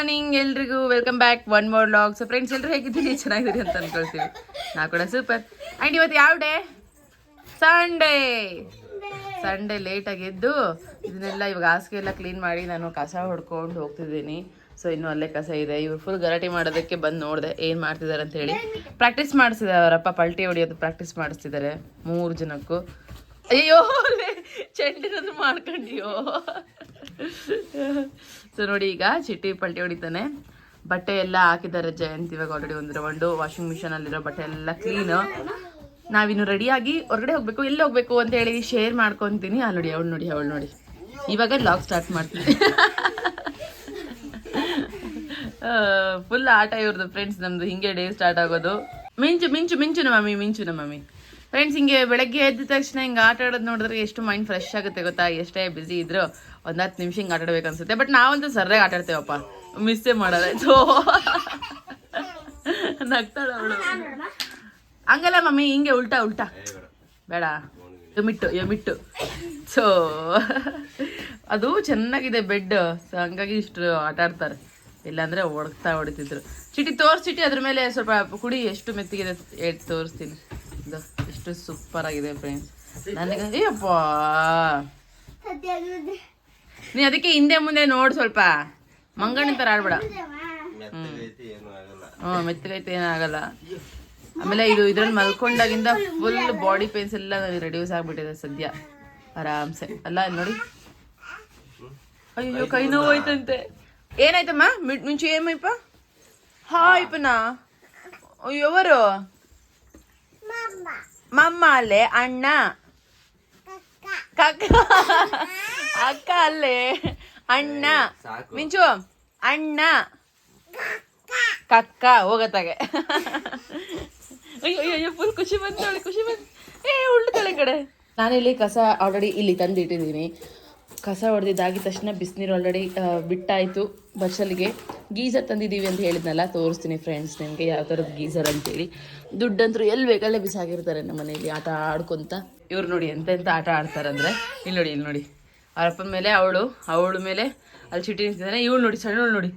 Morning ಎಲ್ರಿಗೂ welcome back one more log so friends ಎಲ್ಲರೂ ಹೇಗಿದ್ದೀನಿ ಚೆನ್ನಾಗಿದ್ದೀರಿ ಅಂತ ಅನ್ಕೊಳ್ತೀವಿ. ನಾ ಕೂಡ ಸೂಪರ್ ಆ್ಯಂಡ್ ಇವತ್ತು ಯಾವ ಡೇ ಸಂಡೇ ಸಂಡೇ ಲೇಟಾಗಿ ಎದ್ದು ಇದನ್ನೆಲ್ಲ ಇವಾಗ ಹಾಸಿಗೆ ಎಲ್ಲ ಕ್ಲೀನ್ ಮಾಡಿ ನಾನು ಕಸ ಹೊಡ್ಕೊಂಡು ಹೋಗ್ತಿದ್ದೀನಿ. ಸೊ ಇನ್ನೂ ಅಲ್ಲೇ ಕಸ ಇದೆ. ಇವ್ರು ಫುಲ್ ಗಲಾಟೆ ಮಾಡೋದಕ್ಕೆ ಬಂದು ನೋಡಿದೆ ಏನು ಮಾಡ್ತಿದ್ದಾರೆ ಅಂತ ಹೇಳಿ. ಪ್ರಾಕ್ಟೀಸ್ ಮಾಡಿಸಿದ್ದಾರೆ ಅವರಪ್ಪ. ಪಲ್ಟಿ ಹೊಡಿಯೋದು ಪ್ರಾಕ್ಟೀಸ್ ಮಾಡಿಸ್ತಿದ್ದಾರೆ ಮೂರು ಜನಕ್ಕೂ. ಅಯ್ಯೋ ಚೆಂಡಿನದು ಮಾಡ್ಕೊಂಡಿಯೋ. ಸೊ ನೋಡಿ ಈಗ ಚಿಟ್ಟಿ ಪಲ್ಟಿ ಹೊಡಿತಾನೆ. ಬಟ್ಟೆ ಎಲ್ಲ ಹಾಕಿದ್ದಾರೆ ಜಯಂತ್ ಇವಾಗ ಆಲ್ರೆಡಿ ಒಂದು ವಾಷಿಂಗ್ ಮಿಷನ್ ಅಲ್ಲಿರೋ ಬಟ್ಟೆ ಎಲ್ಲ ಕ್ಲೀನ್ ನಾವಿನ್ನು ರೆಡಿಯಾಗಿ ಹೊರಗಡೆ ಹೋಗ್ಬೇಕು, ಎಲ್ಲಿ ಹೋಗ್ಬೇಕು ಅಂತ ಹೇಳಿ ಶೇರ್ ಮಾಡ್ಕೊತೀನಿ. ಅಲ್ಲಿ ನೋಡಿ, ಅವಳು ನೋಡಿ ಅವಳು ನೋಡಿ. ಇವಾಗ ಲಾಗ್ ಸ್ಟಾರ್ಟ್ ಮಾಡ್ತೀನಿ. ಫುಲ್ ಆಟ ಇವ್ರದ್ದು ಫ್ರೆಂಡ್ಸ್ ನಮ್ದು. ಹಿಂಗೆ ಡೇ ಸ್ಟಾರ್ಟ್ ಆಗೋದು. ಮಿಂಚು ಮಿಂಚು ಮಿಂಚು ಮಮ್ಮಿ ಮಿಂಚು ಮಮ್ಮಿ. ಫ್ರೆಂಡ್ಸ್ ಹಿಂಗೆ ಬೆಳಗ್ಗೆ ಎದ್ದ ತಕ್ಷಣ ಹಿಂಗೆ ಆಟ ಆಡೋದು ನೋಡಿದ್ರೆ ಎಷ್ಟು ಮೈಂಡ್ ಫ್ರೆಶ್ ಆಗುತ್ತೆ ಗೊತ್ತಾ? ಎಷ್ಟೇ ಬ್ಯುಸಿ ಇದ್ರು. ಒಂದು ಹತ್ತು ನಿಮಿಷ ಹಿಂಗೆ ಆಟಾಡ್ಬೇಕು ಅನ್ಸುತ್ತೆ. ಬಟ್ ನಾವಂತೂ ಸರ್ರಾಗಿ ಆಟ ಆಡ್ತೇವಪ್ಪ. ಮಿಸ್ಸೇ ಮಾಡಲ್ಲ ಸೊ ನಗ್ತಾಳ ಅವಳು. ಹಂಗಲ್ಲ ಮಮ್ಮಿ ಹಿಂಗೆ ಉಲ್ಟಾ ಉಲ್ಟಾ. ಬೇಡ. ಯಮಿಟ್ಟು ಯಮಿಟ್ಟು ಸೊ ಅದು ಚೆನ್ನಾಗಿದೆ ಬೆಡ್. ಸೊ ಹಂಗಾಗಿ ಇಷ್ಟು ಆಟ ಆಡ್ತಾರೆ. ಇಲ್ಲಾಂದ್ರೆ ಹೊಡ್ತಾ ಹೊಡಿತಿದ್ರು. ಚಿಟಿ ತೋರ್ಸ್ ಚಿಟಿ ಅದ್ರ ಮೇಲೆ ಸ್ವಲ್ಪ ಕುಡಿ ಎಷ್ಟು ಮೆತ್ತಿಗಿದೆ ಏಟ್ ತೋರಿಸ್ತೀನಿ. ಇದು ಎಷ್ಟು ಸೂಪರ್ ಆಗಿದೆ ಫ್ರೆಂಡ್ಸ್ ನನಗೆ ಅಯ್ಯಪ್ಪ ನೀ ಅದಕ್ಕೆ ಹಿಂದೆ ಮುಂದೆ ನೋಡು ಸ್ವಲ್ಪ. ಮಂಗಣ್ಣ ತರ ಆಡ್ಬೇಡ. ಹ್ಞೂ ಮೆತ್ತಗೈತೆ ಏನಾಗಲ್ಲ ಆಮೇಲೆ ಇದು ಇದ್ರಲ್ಲಿ ಮಲ್ಕೊಂಡಾಗಿಂದ ಫುಲ್ ಬಾಡಿ ಪೇನ್ಸ್ ಎಲ್ಲ ನನಗೆ ರೆಡ್ಯೂಸ್ ಆಗಿಬಿಟ್ಟಿದೆ ಸದ್ಯ. ಆರಾಮ್ಸೆ. ಅಲ್ಲ ನೋಡಿ. ಅಯ್ಯೋ ಕೈ ನೋವು ಐತಂತೆ ಏನಾಯ್ತಮ್ಮ ಮುಂಚೆ ಏಮಯ್ಯಪ್ಪ ಹಾಯ್ಪನಾ ಅಯ್ಯೋವರು ಮಮ್ಮ ಅಲ್ಲೇ? ಅಣ್ಣ? ಕಕ್ಕ. ಅಕ್ಕ ಅಲ್ಲೇ. ಅಣ್ಣ. ಮಿಂಚು. ಅಣ್ಣ. ಕಕ್ಕ. ಹೋಗತ್ತಾಗೆ. ಅಯ್ಯೋ ಅಯ್ಯೋ ಅಯ್ಯೋ ಫುಲ್ ಖುಷಿ ಬಂತಾಳೆ ಖುಷಿ ಬಂತು ಏ ಉಳ್ತಾಳೆ ಕಡೆ. ನಾನಿಲ್ಲಿ ಕಸ ಆಲ್ರೆಡಿ ಇಲ್ಲಿ ತಂದು ಇಟ್ಟಿದ್ದೀನಿ ಕಸ ಹೊಡೆದಿದ್ದಾಗಿದ ತಕ್ಷಣ ಬಿಸಿನೀರು ಆಲ್ರೆಡಿ ಬಿಟ್ಟಾಯಿತು ಬಚ್ಚಲಿಗೆ. ಗೀಸರ್ ತಂದಿದ್ದೀವಿ ಅಂತ ಹೇಳಿದ್ನಲ್ಲ ತೋರಿಸ್ತೀನಿ ಫ್ರೆಂಡ್ಸ್ ನಿಮಗೆ ಯಾವ ಥರದ ಗೀಸರ್ ಅಂತೇಳಿ. ದುಡ್ಡಂತರೂ ಎಲ್ಲಿ ಬೇಕಲ್ಲೇ ಬಿಸಾಗಿರ್ತಾರೆ ನಮ್ಮ ಮನೆಯಲ್ಲಿ ಆಟ ಆಡ್ಕೊತ. ಇವ್ರು ನೋಡಿ ಎಂತೆಂಥ ಆಟ ಆಡ್ತಾರಂದ್ರೆ. ಇಲ್ಲಿ ನೋಡಿ ಇಲ್ಲಿ ನೋಡಿ. ಅವರಪ್ಪನ ಮೇಲೆ, ಅವಳು, ಅವಳ ಮೇಲೆ ಅಲ್ಲಿ ಚಿಟಿ ನಿಂತಿದ್ದಾನೆ. ಇವಳು ನೋಡಿ, ಸಣ್ಣವಳು ನೋಡಿ.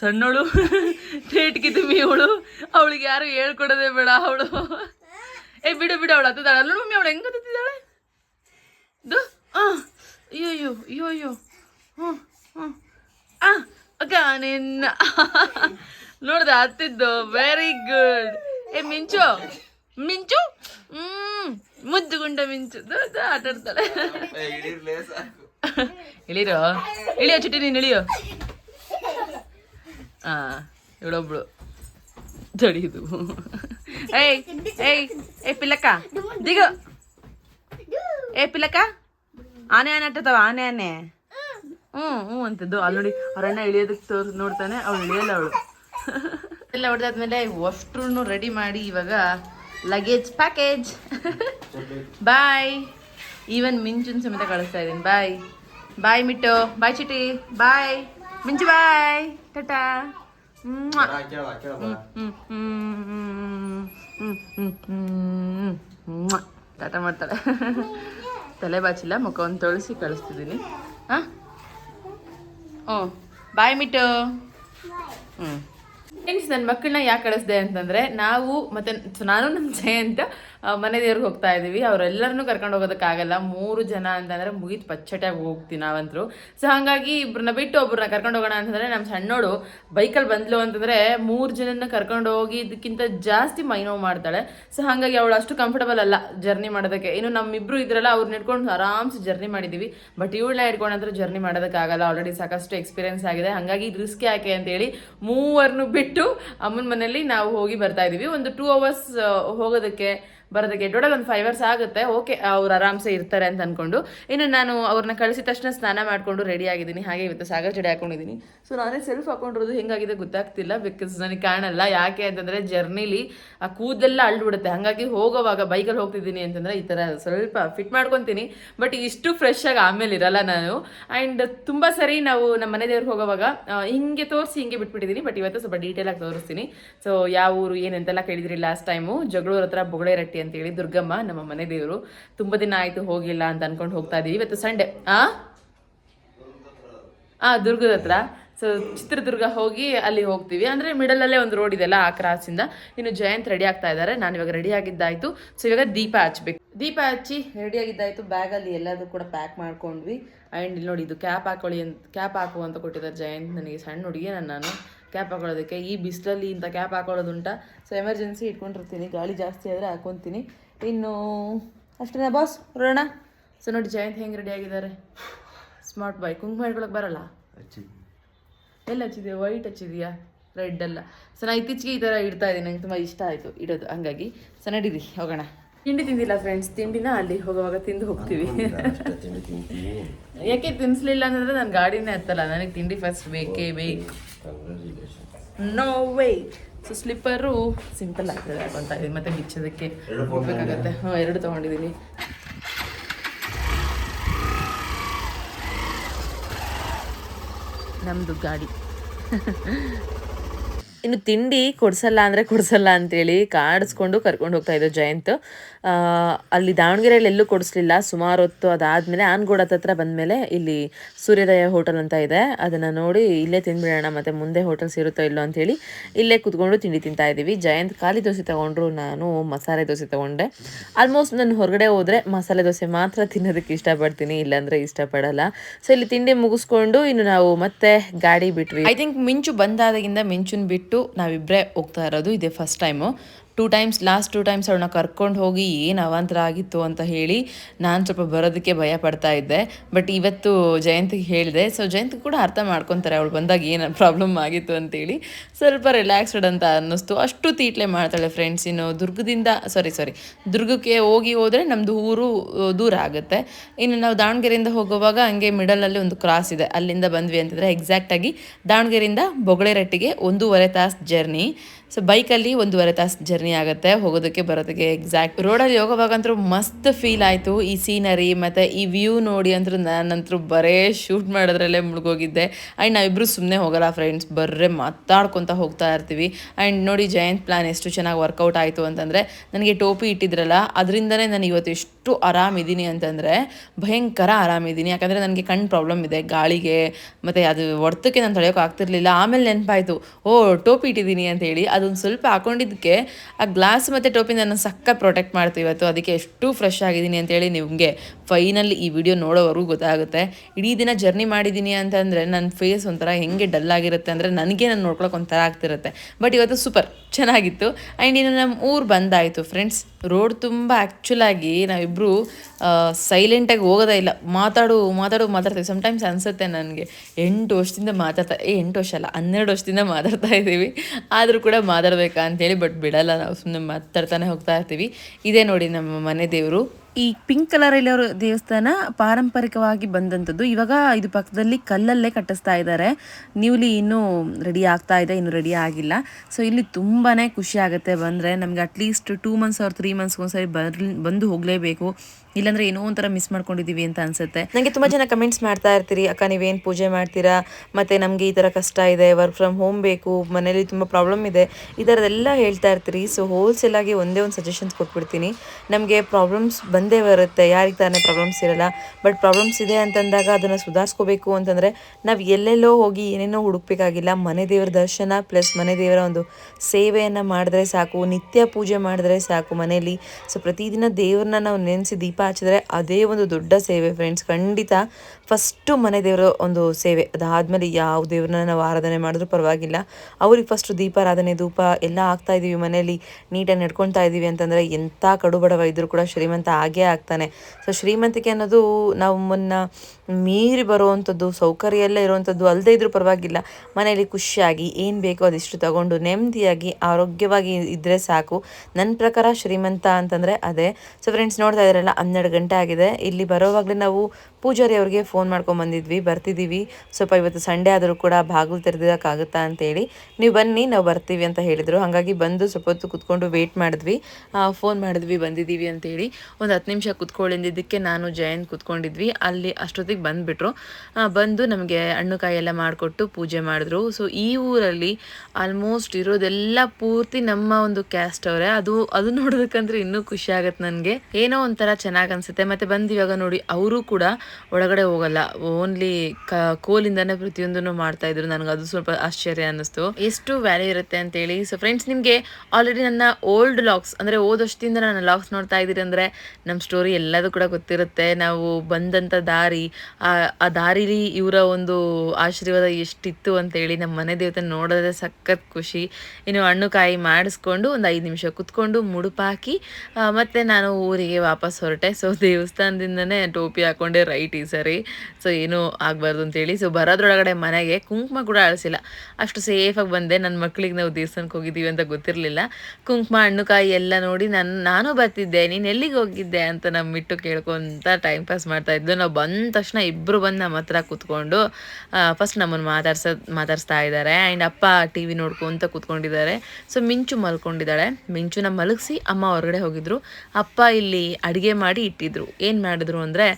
ಸಣ್ಣವಳು ತೇಟ್ಕಿದ್ದು ಇವಳು ಅವಳಿಗೆ ಯಾರು ಹೇಳ್ಕೊಡೋದೆ ಬೇಡ ಅವಳು. ಏ, ಬಿಡು ಬಿಡು, ಅವಳು ಹತ್ತಿದ್ದಾಳೆ. ಅಲ್ಲ ಮಮ್ಮಿ ಅವಳು ಹೆಂಗೆ ಹತ್ತಿದ್ದಾಳೆ? ಇದು ಅಯ್ಯೋ ಅಯ್ಯೋ ಅಯ್ಯೋ ಅಯ್ಯೋ. ಹ್ಞೂ ಹ್ಞೂ ಆ ಅಕ್ಕ ನಿನ್ನ ನೋಡ್ದೆ, ಹತ್ತಿದ್ದು. ವೆರಿ ಗುಡ್ ಏ, ಮಿಂಚು ಮಿಂಚು? ಹ್ಮ್, ಮುದ್ದುಗುಂಡ ಮಿಂಚು. ಆಟಾಡ್ತಾಳೆ. ಇಳಿರೋ? ಇಳಿಯೋ ಚಿಟ್ಟಿ ನೀನು ಇಳಿಯೋ? ಹಾ ಇವಳೊಬ್ಳು. ತಡಿದು ಏಯ್ ಏಯ್ ಏ ಪಿಲ್ಲಕ್ಕ. ದಿಗ. ಏ ಪಿಲ್ಲಕ್ಕ. ಆನೆ ಆನೆ ಆಟತಾವ ಆನೆ ಆನೆ. ಹ್ಞೂ ಹ್ಞೂ ಅಂತದ್ದು. ಅಲ್ಲಿ ನೋಡಿ, ಅವರಣ್ಣ ಇಳಿಯೋದಕ್ಕೆ ತೋರ್ ನೋಡ್ತಾನೆ, ಅವಳು ಇಳಿಯಲ್ಲ ಅವಳು. ಎಲ್ಲ ಹೊಡೆದಾದ್ಮೇಲೆ ಅಷ್ಟ್ರೂ ರೆಡಿ ಮಾಡಿ ಇವಾಗ ಲಗೇಜ್ ಪ್ಯಾಕೇಜ್ ಬಾಯ್ ಈವನ್ ಮಿಂಚುನ್ ಸಮೇತ ಕಳಿಸ್ತಾ ಇದ್ದೀನಿ. ಬಾಯ್ ಬಾಯ್ ಮಿಟ್ಟು ಬಾಯ್ ಚಿಟಿ ಬಾಯ್. ಮಿಂಚು ಬಾಯ್. ಟಟಾ. ಟಾಟ ಮಾಡ್ತಾಳೆ. ತಲೆ ಬಾಚಿಲ್ಲ ಮುಖ ಒಂದು ತೊಳಸಿ ಕಳಿಸ್ತಿದ್ದೀನಿ. ಹಾಂ? ಹ್ಞೂ ಬಾಯ್ ಮಿಟ್ಟು. ಹ್ಞೂ ಫ್ರೆಂಡ್ಸ್ ನನ್ನ ಮಕ್ಕಳನ್ನ ಯಾಕೆ ಕಳಿಸ್ದೆ ಅಂತಂದರೆ ನಾವು ಮತ್ತು ನಾನು ನಮ್ಮ ಜಯಂತ ಮನೆ ದೇವ್ರಿಗೆ ಹೋಗ್ತಾ ಇದ್ದೀವಿ ಅವರೆಲ್ಲರನ್ನೂ ಕರ್ಕೊಂಡು ಹೋಗೋದಕ್ಕಾಗಲ್ಲ. ಮೂರು ಜನ ಅಂತಂದರೆ ಮುಗಿದು ಪಚ್ಚಟಾಗಿ ಹೋಗ್ತೀವಿ ನಾವಂತರೂ. ಸೊ ಹಾಗಾಗಿ ಇಬ್ಬರನ್ನ ಬಿಟ್ಟು ಒಬ್ಬರನ್ನ ಕರ್ಕೊಂಡು ಹೋಗೋಣ ಅಂತಂದರೆ ನಮ್ಮ ಸಣ್ಣೋಡು ಬೈಕಲ್ಲಿ ಬಂದ್ಲು ಅಂತಂದರೆ ಮೂರು ಜನನ ಕರ್ಕೊಂಡು ಹೋಗಿ ಇದಕ್ಕಿಂತ ಜಾಸ್ತಿ ಮೈ ನೋವು ಮಾಡ್ತಾಳೆ. ಸೊ ಹಾಗಾಗಿ ಅವಳು ಅಷ್ಟು ಕಂಫರ್ಟಬಲ್ ಅಲ್ಲ ಜರ್ನಿ ಮಾಡೋದಕ್ಕೆ. ಇನ್ನು ನಮ್ಮಿಬ್ರು ಇದ್ರಲ್ಲ ಅವ್ರನ್ನ ಇಟ್ಕೊಂಡು ಆರಾಮ್ಸೆ ಜರ್ನಿ ಮಾಡಿದ್ದೀವಿ ಬಟ್ ಇವಳನ್ನ ಇಟ್ಕೊಂಡಂದ್ರೆ ಜರ್ನಿ ಮಾಡೋದಕ್ಕಾಗಲ್ಲ. ಆಲ್ರೆಡಿ ಸಾಕಷ್ಟು ಎಕ್ಸ್ಪೀರಿಯನ್ಸ್ ಆಗಿದೆ. ಹಾಗಾಗಿ ರಿಸ್ಕ್ ಯಾಕೆ ಅಂತೇಳಿ ಮೂವರನ್ನು ಬಿಟ್ಟು ಅಮ್ಮನ ಮನೆಯಲ್ಲಿ ನಾವು ಹೋಗಿ ಬರ್ತಾ ಇದ್ದೀವಿ ಒಂದು ಟೂ ಅವರ್ಸ್ ಹೋಗೋದಕ್ಕೆ ಬರೋದಕ್ಕೆ ಟೋಟಲ್ ಒಂದು ಫೈವ್ ಅವರ್ಸ್ ಆಗುತ್ತೆ. ಓಕೆ ಅವ್ರು ಆರಾಮ್ಸೆ ಇರ್ತಾರೆ ಅಂತ ಅಂದ್ಕೊಂಡು ಇನ್ನು ನಾನು ಅವ್ರನ್ನ ಕಳಿಸಿದ ತಕ್ಷಣ ಸ್ನಾನ ಮಾಡಿಕೊಂಡು ರೆಡಿ ಆಗಿದ್ದೀನಿ. ಹಾಗೆ ಇವತ್ತು ಸಾಗರ್ ಜಡೆ ಹಾಕೊಂಡಿದ್ದೀನಿ. ಸೊ ನಾನೇ ಸೆಲ್ಫ್ ಹಾಕೊಂಡಿರೋದು ಹೆಂಗಾಗಿದೆ ಗೊತ್ತಾಗ್ತಿಲ್ಲ ಬಿಕಾಸ್ ನನಗೆ ಕಾಣಲ್ಲ. ಯಾಕೆ ಅಂತಂದರೆ ಜರ್ನಿಲಿ ಆ ಕೂದಲೆಲ್ಲ ಅಳ್ಬಿಡುತ್ತೆ ಹಾಗಾಗಿ ಹೋಗೋವಾಗ ಬೈಕಲ್ಲಿ ಹೋಗ್ತಿದ್ದೀನಿ ಅಂತಂದರೆ ಈ ಥರ ಸ್ವಲ್ಪ ಫಿಟ್ ಮಾಡ್ಕೊತೀನಿ. ಬಟ್ ಇಷ್ಟು ಫ್ರೆಶ್ ಆಗಿ ಆಮೇಲೆ ಇರಲ್ಲ ನಾನು. ಆ್ಯಂಡ್ ತುಂಬ ಸರಿ ನಾವು ನಮ್ಮ ಮನೆ ದೇವ್ರಿಗೆ ಹೋಗೋವಾಗ ಹಿಂಗೆ ತೋರಿಸಿ ಹಿಂಗೆ ಬಿಟ್ಬಿಟ್ಟಿದ್ದೀನಿ ಬಟ್ ಇವತ್ತು ಸ್ವಲ್ಪ ಡೀಟೇಲ್ ಆಗಿ ತೋರಿಸ್ತೀನಿ. ಸೊ ಯಾವ ಊರು ಏನಂತೆಲ್ಲ ಕೇಳಿದ್ರಿ ಲಾಸ್ಟ್ ಟೈಮು ಜಗಳೂರ ಹತ್ರ ಬೊಗಳೆ ರಟ್ಟಿ ಅಂತೇಳಿ ದುರ್ಗಮ್ಮ, ನಮ್ಮ ಮನೆ ದೇವರು, ತುಂಬಾ ದಿನ ಆಯ್ತು ಹೋಗಿಲ್ಲ ಅಂತ ಅನ್ಕೊಂಡು ಹೋಗ್ತಾ ಇದೀವಿ. ಇವತ್ತು ಸಂಡೇ. ಆ? ಆ, ದುರ್ಗದ ಹತ್ರ. ಸೊ ಚಿತ್ರದುರ್ಗ ಹೋಗಿ ಅಲ್ಲಿ ಹೋಗ್ತೀವಿ. ಅಂದರೆ ಮಿಡಲಲ್ಲೇ ಒಂದು ರೋಡ್ ಇದೆಲ್ಲ ಆ ಕ್ರಾಸಿಂದ ಇನ್ನು ಜಯಂತ್ ರೆಡಿ ಆಗ್ತಾ ಇದ್ದಾರೆ ನಾನು ಇವಾಗ ರೆಡಿ ಆಗಿದ್ದಾಯ್ತು. ಸೊ ಇವಾಗ ದೀಪ ಹಚ್ಬೇಕು. ದೀಪ ಹಚ್ಚಿ ರೆಡಿ ಆಗಿದ್ದಾಯಿತು. ಬ್ಯಾಗಲ್ಲಿ ಎಲ್ಲದೂ ಕೂಡ ಪ್ಯಾಕ್ ಮಾಡ್ಕೊಂಡ್ವಿ. ಆ್ಯಂಡ್ ಇಲ್ಲಿ ನೋಡಿ, ಇದು ಕ್ಯಾಪ್ ಹಾಕೊಳ್ಳಿ ಅಂತ ಕ್ಯಾಪ್ ಹಾಕು ಅಂತ ಕೊಟ್ಟಿದ್ದಾರೆ ಜಯಂತ್. ನನಗೆ ಸಣ್ಣ ಹುಡುಗಿ ನಾನು. ಕ್ಯಾಪ್ ಹಾಕೊಳ್ಳೋದಕ್ಕೆ ಈ ಬಿಸಿಲಲ್ಲಿ ಇಂಥ ಕ್ಯಾಪ್ ಹಾಕೊಳ್ಳೋದುಂಟ? ಸೊ ಎಮರ್ಜೆನ್ಸಿ ಇಟ್ಕೊಂಡಿರ್ತೀನಿ. ಗಾಳಿ ಜಾಸ್ತಿ ಆದರೆ ಹಾಕೊತೀನಿ. ಇನ್ನು ಅಷ್ಟೇನಾ ಬಾಸ್ ಹೊರೋಣ ಸೊ ನೋಡಿ ಜಯಂತ್ ಹೆಂಗೆ ರೆಡಿ ಆಗಿದ್ದಾರೆ? ಸ್ಮಾರ್ಟ್ ಬಾಯ್ ಕುಂಕುಮ ಮಾಡ್ಕೊಳಕ್ಕೆ ಬರಲ್ಲ? ಎಲ್ಲ ಹಚ್ಚಿದ್ಯಾ? ವೈಟ್ ಹಚ್ಚಿದ್ಯಾ? ರೆಡ್ ಅಲ್ಲ. ಸೊ ನಾನು ಇತ್ತೀಚೆಗೆ ಈ ಥರ ಇಡ್ತಾ ಇದ್ದೀನಿ. ನಂಗೆ ತುಂಬ ಇಷ್ಟ ಆಯಿತು ಇಡೋದು. ಹಂಗಾಗಿ ಸೊ ನಡೀರಿ ಹೋಗೋಣ. ತಿಂಡಿ ತಿಂದಿಲ್ಲ ಫ್ರೆಂಡ್ಸ್ ತಿಂಡಿನ? ಅಲ್ಲಿ ಹೋಗುವಾಗ ತಿಂದು ಹೋಗ್ತೀವಿ. ಯಾಕೆ ತಿನ್ನಿಸ್ಲಿಲ್ಲ ಅಂದ್ರೆ ನನ್ನ ಗಾಡಿನೇ ಹತ್ತಲ್ಲ. ನನಗೆ ತಿಂಡಿ ಫಸ್ಟ್ ಬೇಕೇ ಬೇಕು. No way so slipper simple ಆಗ್ತದೆ ಅಂತ ಇದೆ ಮತ್ತೆ ಬಿಚ್ಚೋದಕ್ಕೆ ಹೋಗ್ಬೇಕಾಗತ್ತೆ. ಹಾಂ ಎರಡು ತೊಗೊಂಡಿದ್ದೀನಿ. ನಮ್ಮದು ಗಾಡಿ. ಇನ್ನು ತಿಂಡಿ ಕೊಡ್ಸಲ್ಲ ಅಂದರೆ ಕೊಡ್ಸಲ್ಲ ಅಂತೇಳಿ ಕಾಡಿಸ್ಕೊಂಡು ಕರ್ಕೊಂಡು ಹೋಗ್ತಾ ಇದ್ದ ಜಯಂತ್. ಅಲ್ಲಿ ದಾವಣಗೆರೆಯಲ್ಲಿ ಎಲ್ಲೂ ಕೊಡಿಸ್ಲಿಲ್ಲ. ಸುಮಾರು ಹೊತ್ತು ಅದಾದಮೇಲೆ ಆನ್ಗೋಡ ಹತ್ರ ಬಂದಮೇಲೆ ಇಲ್ಲಿ ಸೂರ್ಯೋದಯ ಹೋಟೆಲ್ ಅಂತ ಇದೆ. ಅದನ್ನು ನೋಡಿ ಇಲ್ಲೇ ತಿಂದ್ಬಿಡೋಣ ಮತ್ತು ಮುಂದೆ ಹೋಟೆಲ್ಸ್ ಇರುತ್ತೋ ಇಲ್ಲೋ ಅಂಥೇಳಿ ಇಲ್ಲೇ ಕುತ್ಕೊಂಡು ತಿಂಡಿ ತಿಂತಾ ಇದ್ದೀವಿ ಜಯಂತ್ ಖಾಲಿ ದೋಸೆ ತೊಗೊಂಡ್ರು, ನಾನು ಮಸಾಲೆ ದೋಸೆ ತೊಗೊಂಡೆ. ಆಲ್ಮೋಸ್ಟ್ ನಾನು ಹೊರಗಡೆ ಹೋದರೆ ಮಸಾಲೆ ದೋಸೆ ಮಾತ್ರ ತಿನ್ನೋದಕ್ಕೆ ಇಷ್ಟಪಡ್ತೀನಿ, ಇಲ್ಲಾಂದರೆ ಇಷ್ಟಪಡಲ್ಲ. ಸೊ ಇಲ್ಲಿ ತಿಂಡಿ ಮುಗಿಸ್ಕೊಂಡು ಇನ್ನು ನಾವು ಮತ್ತೆ ಗಾಡಿ ಬಿಟ್ವಿ. ಐ ಥಿಂಕ್ ಮಿಂಚು ಬಂದಾದಾಗಿಂದ ಮಿಂಚುನ್ ಬಿಟ್ಟು ನಾವಿಬ್ಬರೇ ಹೋಗ್ತಾ ಇರೋದು ಇದೇ first time two times last two times ಅವ್ರನ್ನ ಕರ್ಕೊಂಡು ಹೋಗಿ ಏನು ಅವಾಂತರ ಆಗಿತ್ತು ಅಂತ ಹೇಳಿ ನಾನು ಸ್ವಲ್ಪ ಬರೋದಕ್ಕೆ ಭಯ ಪಡ್ತಾ ಇದ್ದೆ. ಬಟ್ ಇವತ್ತು ಜಯಂತಿಗೆ ಹೇಳಿದೆ. ಸೊ ಜಯಂತಿ ಕೂಡ ಅರ್ಥ ಮಾಡ್ಕೊತಾರೆ ಅವಳು ಬಂದಾಗ ಏನು ಪ್ರಾಬ್ಲಮ್ ಆಗಿತ್ತು ಅಂತೇಳಿ ಸ್ವಲ್ಪ ರಿಲ್ಯಾಕ್ಸ್ಡ್ ಅಂತ ಅನ್ನಿಸ್ತು. ಅಷ್ಟು ತೀಟ್ಲೆ ಮಾಡ್ತಾಳೆ ಫ್ರೆಂಡ್ಸ್ ಇನ್ನು ದುರ್ಗದಿಂದ ಸಾರಿ ಸಾರಿ ದುರ್ಗಕ್ಕೆ ಹೋಗಿ ಹೋದರೆ ನಮ್ಮದು ಊರು ದೂರ ಆಗುತ್ತೆ. ಇನ್ನು ನಾವು ದಾವಣಗೆರೆಯಿಂದ ಹೋಗುವಾಗ ಹಂಗೆ ಮಿಡಲಲ್ಲಿ ಒಂದು ಕ್ರಾಸ್ ಇದೆ. ಅಲ್ಲಿಂದ ಬಂದ್ವಿ ಅಂತಂದರೆ ಎಕ್ಸಾಕ್ಟಾಗಿ ದಾವಣಗೆರೆಯಿಂದ ಬೊಗಳೆರಟ್ಟಿಗೆ ಒಂದೂವರೆ ತಾಸು ಜರ್ನಿ ಸೊ ಬೈಕಲ್ಲಿ ಒಂದೂವರೆ ತಾಸು ಜರ್ನಿ ಆಗುತ್ತೆ, ಹೋಗೋದಕ್ಕೆ ಬರೋದಕ್ಕೆ ಎಕ್ಸಾಕ್ಟ್ ರೋಡಲ್ಲಿ ಹೋಗೋವಾಗಂತೂ ಮಸ್ತ್ ಫೀಲ್ ಆಯಿತು. ಈ ಸೀನರಿ ಮತ್ತು ಈ ವ್ಯೂ ನೋಡಿ ಅಂತೂ ನಾನಂತರೂ ಬರೇ ಶೂಟ್ ಮಾಡೋದ್ರಲ್ಲೇ ಮುಳುಗೋಗಿದ್ದೆ. ಆ್ಯಂಡ್ ನಾವಿಬ್ರು ಸುಮ್ಮನೆ ಹೋಗಲ್ಲ ಫ್ರೆಂಡ್ಸ್ ಬರ್ರೆ ಮಾತಾಡ್ಕೊತ ಹೋಗ್ತಾ ಇರ್ತೀವಿ. ಆ್ಯಂಡ್ ನೋಡಿ ಜಯಂತ್ ಪ್ಲಾನ್ ಎಷ್ಟು ಚೆನ್ನಾಗಿ ವರ್ಕೌಟ್ ಆಯಿತು ಅಂತಂದರೆ, ನನಗೆ ಟೋಪಿ ಇಟ್ಟಿದ್ರಲ್ಲ, ಅದರಿಂದನೇ ನಾನು ಇವತ್ತು ಎಷ್ಟು ಆರಾಮಿದ್ದೀನಿ ಅಂತಂದರೆ ಭಯಂಕರ ಆರಾಮಿದ್ದೀನಿ. ಯಾಕಂದರೆ ನನಗೆ ಕಣ್ಣು ಪ್ರಾಬ್ಲಮ್ ಇದೆ, ಗಾಳಿಗೆ, ಮತ್ತು ಅದು ಒಡ್ತಕ್ಕೆ ನಾನು ತೊಳೆಯೋಕೆ ಆಗ್ತಿರ್ಲಿಲ್ಲ. ಆಮೇಲೆ ನೆನಪಾಯಿತು, ಓ, ಟೋಪಿ ಇಟ್ಟಿದ್ದೀನಿ ಅಂತೇಳಿ ಅದೊಂದು ಸ್ವಲ್ಪ ಹಾಕೊಂಡಿದ್ದಕ್ಕೆ ಆ ಗ್ಲಾಸ್ ಮತ್ತು ಟೋಪಿ ನನ್ನ ಸಕ್ಕ ಪ್ರೊಟೆಕ್ಟ್ ಮಾಡ್ತೀವಿ ಇವತ್ತು. ಅದಕ್ಕೆ ಎಷ್ಟು ಫ್ರೆಶ್ ಆಗಿದ್ದೀನಿ ಅಂತೇಳಿ ನಿಮಗೆ ಫೈನಲ್ ಈ ವಿಡಿಯೋ ನೋಡೋವರೆಗೂ ಗೊತ್ತಾಗುತ್ತೆ. ಇಡೀ ದಿನ ಜರ್ನಿ ಮಾಡಿದ್ದೀನಿ ಅಂತಂದರೆ ನನ್ನ ಫೇಸ್ ಒಂಥರ ಹೆಂಗೆ ಡಲ್ ಆಗಿರುತ್ತೆ ಅಂದರೆ ನನಗೆ ನಾನು ನೋಡ್ಕೊಳಕ್ಕೆ ಒಂಥರ ಆಗ್ತಿರುತ್ತೆ. ಬಟ್ ಇವತ್ತು ಸೂಪರ್ ಚೆನ್ನಾಗಿತ್ತು. ಆ್ಯಂಡ್ ಇನ್ನು ನಮ್ಮ ಊರು ಬಂದಾಯಿತು ಫ್ರೆಂಡ್ಸ್ ರೋಡ್ ತುಂಬ ಆ್ಯಕ್ಚುಲಾಗಿ ನಾವಿಬ್ಬರು ಸೈಲೆಂಟಾಗಿ ಹೋಗೋದೇ ಇಲ್ಲ. ಮಾತಾಡು ಮಾತಾಡು, ಮಾತಾಡ್ತೀವಿ. ಸಮ್ಟೈಮ್ಸ್ ಅನಿಸುತ್ತೆ ನನಗೆ. ಎಂಟು ವರ್ಷದಿಂದ ಮಾತಾಡ್ತಾ, ಏ, ಎಂಟು ವರ್ಷ ಅಲ್ಲ, ಹನ್ನೆರಡು ವರ್ಷದಿಂದ ಮಾತಾಡ್ತಾ ಇದ್ದೀವಿ. ಆದರೂ ಕೂಡ ಮಾತಾಡಬೇಕಾ ಅಂತೇಳಿ ಬಟ್ ಬಿಡಲ್ಲ. ನಾವು ಸುಮ್ಮನೆ ಮಾತಾಡ್ತಾನೆ ಹೋಗ್ತಾ ಇರ್ತೀವಿ. ಇದೇ ನೋಡಿ ನಮ್ಮ ಮನೆ ದೇವರು. ಈ ಪಿಂಕ್ ಕಲರ್ ಅವರು ದೇವಸ್ಥಾನ ಪಾರಂಪರಿಕವಾಗಿ ಬಂದಂಥದ್ದು ಇವಾಗ ಇದು ಪಕ್ಕದಲ್ಲಿ ಕಲ್ಲಲ್ಲೇ ಕಟ್ಟಿಸ್ತಾ ಇದ್ದಾರೆ ನ್ಯೂಲಿ ಇನ್ನೂ ರೆಡಿ ಆಗ್ತಾ ಇದೆ, ಇನ್ನೂ ರೆಡಿ ಆಗಿಲ್ಲ. ಸೊ ಇಲ್ಲಿ ತುಂಬಾ ಖುಷಿ ಆಗುತ್ತೆ ಬಂದರೆ ನಮಗೆ ಅಟ್ಲೀಸ್ಟ್ ಟೂ ಮಂತ್ಸ್ ಅವ್ರ ತ್ರೀ ಮಂತ್ಸ್ ಒಂದ್ಸರಿ ಬರ್ಲಿ, ಬಂದು ಹೋಗಲೇಬೇಕು. ಇಲ್ಲಾಂದ್ರೆ ಏನೋ ಒಂಥರ ಮಿಸ್ ಮಾಡ್ಕೊಂಡಿದೀವಿ ಅಂತ ಅನ್ಸುತ್ತೆ. ನನಗೆ ತುಂಬ ಜನ ಕಮೆಂಟ್ಸ್ ಮಾಡ್ತಾ ಇರ್ತೀರಿ, ಅಕ್ಕ, ನೀವೇನು ಪೂಜೆ ಮಾಡ್ತೀರಾ? ಮತ್ತೆ ನಮಗೆ ಈ ಥರ ಕಷ್ಟ ಇದೆ ವರ್ಕ್ ಫ್ರಮ್ ಹೋಮ್ ಬೇಕು ಮನೇಲಿ ತುಂಬ ಪ್ರಾಬ್ಲಮ್ ಇದೆ. ಈ ಥರದ್ದೆಲ್ಲ ಹೇಳ್ತಾ ಇರ್ತೀರಿ. ಸೊ ಹೋಲ್ಸೇಲಾಗಿ ಒಂದೇ ಒಂದು ಸಜೆಷನ್ಸ್ ಕೊಟ್ಬಿಡ್ತೀನಿ. ನಮಗೆ ಪ್ರಾಬ್ಲಮ್ಸ್ ಬಂದೇ ಬರುತ್ತೆ. ಯಾರಿಗೆ ತಾನೇ ಪ್ರಾಬ್ಲಮ್ಸ್ ಇರಲ್ಲ. ಬಟ್ ಪ್ರಾಬ್ಲಮ್ಸ್ ಇದೆ ಅಂತಂದಾಗ ಅದನ್ನು ಸುಧಾರಿಸ್ಕೋಬೇಕು ಅಂತಂದರೆ ನಾವು ಎಲ್ಲೆಲ್ಲೋ ಹೋಗಿ ಏನೇನೋ ಹುಡುಕ್ಬೇಕಾಗಿಲ್ಲ. ಮನೆ ದೇವರ ದರ್ಶನ ಪ್ಲಸ್ ಮನೆ ದೇವರ ಒಂದು ಸೇವೆಯನ್ನು ಮಾಡಿದ್ರೆ ಸಾಕು. ನಿತ್ಯ ಪೂಜೆ ಮಾಡಿದ್ರೆ ಸಾಕು ಮನೆಯಲ್ಲಿ. ಸೊ ಪ್ರತಿದಿನ ದೇವ್ರನ್ನ ನಾವು ನೆನೆಸಿ ದೀಪ ಹಚ್ಚಿದ್ರೆ ಅದೇ ಒಂದು ದೊಡ್ಡ ಸೇವೆ ಫ್ರೆಂಡ್ಸ್ ಖಂಡಿತ ಫಸ್ಟು ಮನೆ ದೇವರ ಒಂದು ಸೇವೆ, ಅದಾದಮೇಲೆ ಯಾವ ದೇವ್ರನ್ನ ನಾವು ಆರಾಧನೆ ಮಾಡಿದ್ರೂ ಪರವಾಗಿಲ್ಲ. ಅವ್ರಿಗೆ ಫಸ್ಟು ದೀಪಾರಾಧನೆ ಧೂಪ ಎಲ್ಲ ಆಗ್ತಾ ಇದ್ದೀವಿ ಮನೆಯಲ್ಲಿ. ನೀಟಾಗಿ ನಡ್ಕೊತಾ ಇದ್ದೀವಿ ಅಂತಂದರೆ ಎಂಥ ಕಡುಬಡವ ಇದ್ದರೂ ಕೂಡ ಶ್ರೀಮಂತ ಆಗೇ ಆಗ್ತಾನೆ. ಸೊ ಶ್ರೀಮಂತಿಕೆ ಅನ್ನೋದು ನಮ್ಮನ್ನ ಮೀರಿ ಬರುವಂಥದ್ದು ಸೌಕರ್ಯ ಎಲ್ಲ ಇರುವಂಥದ್ದು ಅಲ್ಲದೆ ಇದ್ರೂ ಪರವಾಗಿಲ್ಲ. ಮನೆಯಲ್ಲಿ ಖುಷಿಯಾಗಿ ಏನು ಬೇಕೋ ಅದಿಷ್ಟು ತಗೊಂಡು ನೆಮ್ಮದಿಯಾಗಿ, ಆರೋಗ್ಯವಾಗಿ ಇದ್ದರೆ ಸಾಕು. ನನ್ನ ಪ್ರಕಾರ ಶ್ರೀಮಂತ ಅಂತಂದರೆ ಅದೇ. ಸೊ ಫ್ರೆಂಡ್ಸ್ ನೋಡ್ತಾ ಇದ್ರಲ್ಲ ಹನ್ನೆರಡು ಗಂಟೆ ಆಗಿದೆ. ಇಲ್ಲಿ ಬರೋವಾಗಲೇ ನಾವು ಪೂಜಾರಿ ಅವ್ರಿಗೆ ಫೋನ್ ಮಾಡ್ಕೊಂಡು ಬಂದಿದ್ವಿ ಬರ್ತಿದ್ದೀವಿ ಸ್ವಲ್ಪ ಇವತ್ತು ಸಂಡೇ ಆದರೂ ಕೂಡ ಬಾಗಿಲು ತೆರೆದಿರೋಕ್ಕಾಗುತ್ತಾ ಅಂತೇಳಿ. ನೀವು ಬನ್ನಿ, ನಾವು ಬರ್ತೀವಿ ಅಂತ ಹೇಳಿದರು. ಹಾಗಾಗಿ ಬಂದು ಸ್ವಲ್ಪ ಹೊತ್ತು ಕುತ್ಕೊಂಡು ವೆಯ್ಟ್ ಮಾಡಿದ್ವಿ. ಫೋನ್ ಮಾಡಿದ್ವಿ ಬಂದಿದ್ದೀವಿ ಅಂತೇಳಿ. ಒಂದು ಹತ್ತು ನಿಮಿಷ ಕುತ್ಕೊಳ್ಳಿದ್ದಕ್ಕೆ ನಾನು, ಜಯಂತ್ ಕುತ್ಕೊಂಡಿದ್ವಿ. ಅಲ್ಲಿ ಅಷ್ಟೊತ್ತಿಗೆ ಬಂದುಬಿಟ್ರು. ಬಂದು ನಮಗೆ ಹಣ್ಣು ಕಾಯಿ ಎಲ್ಲ ಮಾಡಿಕೊಟ್ಟು ಪೂಜೆ ಮಾಡಿದ್ರು. ಸೊ ಈ ಊರಲ್ಲಿ ಆಲ್ಮೋಸ್ಟ್ ಇರೋದೆಲ್ಲ ಪೂರ್ತಿ ನಮ್ಮ ಒಂದು ಕ್ಯಾಸ್ಟ್ ಅವರೇ. ಅದು ಅದು ನೋಡೋದಕ್ಕಂದ್ರೆ ಇನ್ನೂ ಖುಷಿ ಆಗುತ್ತೆ ನನಗೆ. ಏನೋ ಒಂಥರ ಚೆನ್ನಾಗಿ ಅನ್ಸುತ್ತೆ. ಮತ್ತೆ ಬಂದು ಇವಾಗ ನೋಡಿ, ಅವರು ಕೂಡ ಒಳಗಡೆ ಹೋಗಲ್ಲ. ಓನ್ಲಿ ಕ, ಕೋಲಿಂದನೇ ಪ್ರತಿಯೊಂದನ್ನು ಮಾಡ್ತಾ ಇದ್ರು. ನನಗೆ ಅದು ಸ್ವಲ್ಪ ಆಶ್ಚರ್ಯ ಅನ್ನಿಸ್ತು. ಎಷ್ಟು ವ್ಯಾಲ್ಯೂ ಇರುತ್ತೆ ಅಂತೇಳಿ ಸೊ ಫ್ರೆಂಡ್ಸ್ ನಿಮಗೆ ಆಲ್ರೆಡಿ ನನ್ನ ಓಲ್ಡ್ ಲಾಗ್ಸ್ ಅಂದರೆ ಓದ್ ವರ್ಷದಿಂದ ನಾನು ಲಾಗ್ಸ್ ನೋಡ್ತಾ ಇದ್ದೀರಿ ಅಂದರೆ ನಮ್ಮ ಸ್ಟೋರಿ ಎಲ್ಲದೂ ಕೂಡ ಗೊತ್ತಿರುತ್ತೆ. ನಾವು ಬಂದಂಥ ದಾರಿ, ಆ ದಾರಿಲಿ ಇವರ ಒಂದು ಆಶೀರ್ವಾದ ಎಷ್ಟಿತ್ತು ಅಂತೇಳಿ ನಮ್ಮ ಮನೆ ದೇವತೆ ನೋಡೋದೇ ಸಖತ್ ಖುಷಿ. ಇನ್ನು ಹಣ್ಣು ಕಾಯಿ ಮಾಡಿಸ್ಕೊಂಡು ಒಂದು ಐದು ನಿಮಿಷ ಕುತ್ಕೊಂಡು ಮುಡುಪಾಕಿ ಮತ್ತೆ ನಾನು ಊರಿಗೆ ವಾಪಸ್ ಹೊರಟೆ. ಸೊ ದೇವಸ್ಥಾನದಿಂದನೇ ಟೋಪಿ ಹಾಕೊಂಡೆ ರೈಟ್ ಈ ಸರಿ. ಸೊ ಏನೂ ಆಗಬಾರ್ದು ಅಂತೇಳಿ. ಸೊ ಬರೋದ್ರೊಳಗಡೆ ಮನೆಗೆ ಕುಂಕುಮ ಕೂಡ ಅಳಿಸಿಲ್ಲ. ಅಷ್ಟು ಸೇಫಾಗಿ ಬಂದೆ. ನನ್ನ ಮಕ್ಳಿಗೆ ನಾವು ದೇವಸ್ಥಾನಕ್ಕೆ ಹೋಗಿದ್ದೀವಿ ಅಂತ ಗೊತ್ತಿರಲಿಲ್ಲ. ಕುಂಕುಮ ಹಣ್ಣು ಕಾಯಿ ಎಲ್ಲ ನೋಡಿ ನಾನು ನಾನು ಬರ್ತಿದ್ದೆ. ನೀನು ಎಲ್ಲಿಗೆ ಹೋಗಿದ್ದೆ ಅಂತ ನಮ್ಮ ನಮ್ಮಿಟ್ಟು ಕೇಳ್ಕೊಂತ ಟೈಮ್ ಪಾಸ್ ಮಾಡ್ತಾ ಇದ್ದು ನಾವು ಬಂದ ತಕ್ಷಣ ಇಬ್ಬರು ಬಂದು ನಮ್ಮ ಹತ್ರ ಕೂತ್ಕೊಂಡು ಫಸ್ಟ್ ನಮ್ಮನ್ನು ಮಾತಾಡ್ಸೋದು ಮಾತಾಡಿಸ್ತಾ ಇದ್ದಾರೆ ಆ್ಯಂಡ್ ಅಪ್ಪ ಟಿ ವಿ ನೋಡ್ಕೊಂತ ಕೂತ್ಕೊಂಡಿದ್ದಾರೆ. ಸೊ ಮಿಂಚು ಮಲ್ಕೊಂಡಿದ್ದಾಳೆ. ಮಿಂಚುನ ಮಲಗಿಸಿ ಅಮ್ಮ ಹೊರಗಡೆ ಹೋಗಿದ್ರು. ಅಪ್ಪ ಇಲ್ಲಿ ಅಡುಗೆ ಮಾಡಿ ಇಟ್ಟಿದ್ರು. ಏನು ಮಾಡಿದ್ರು ಅಂದರೆ,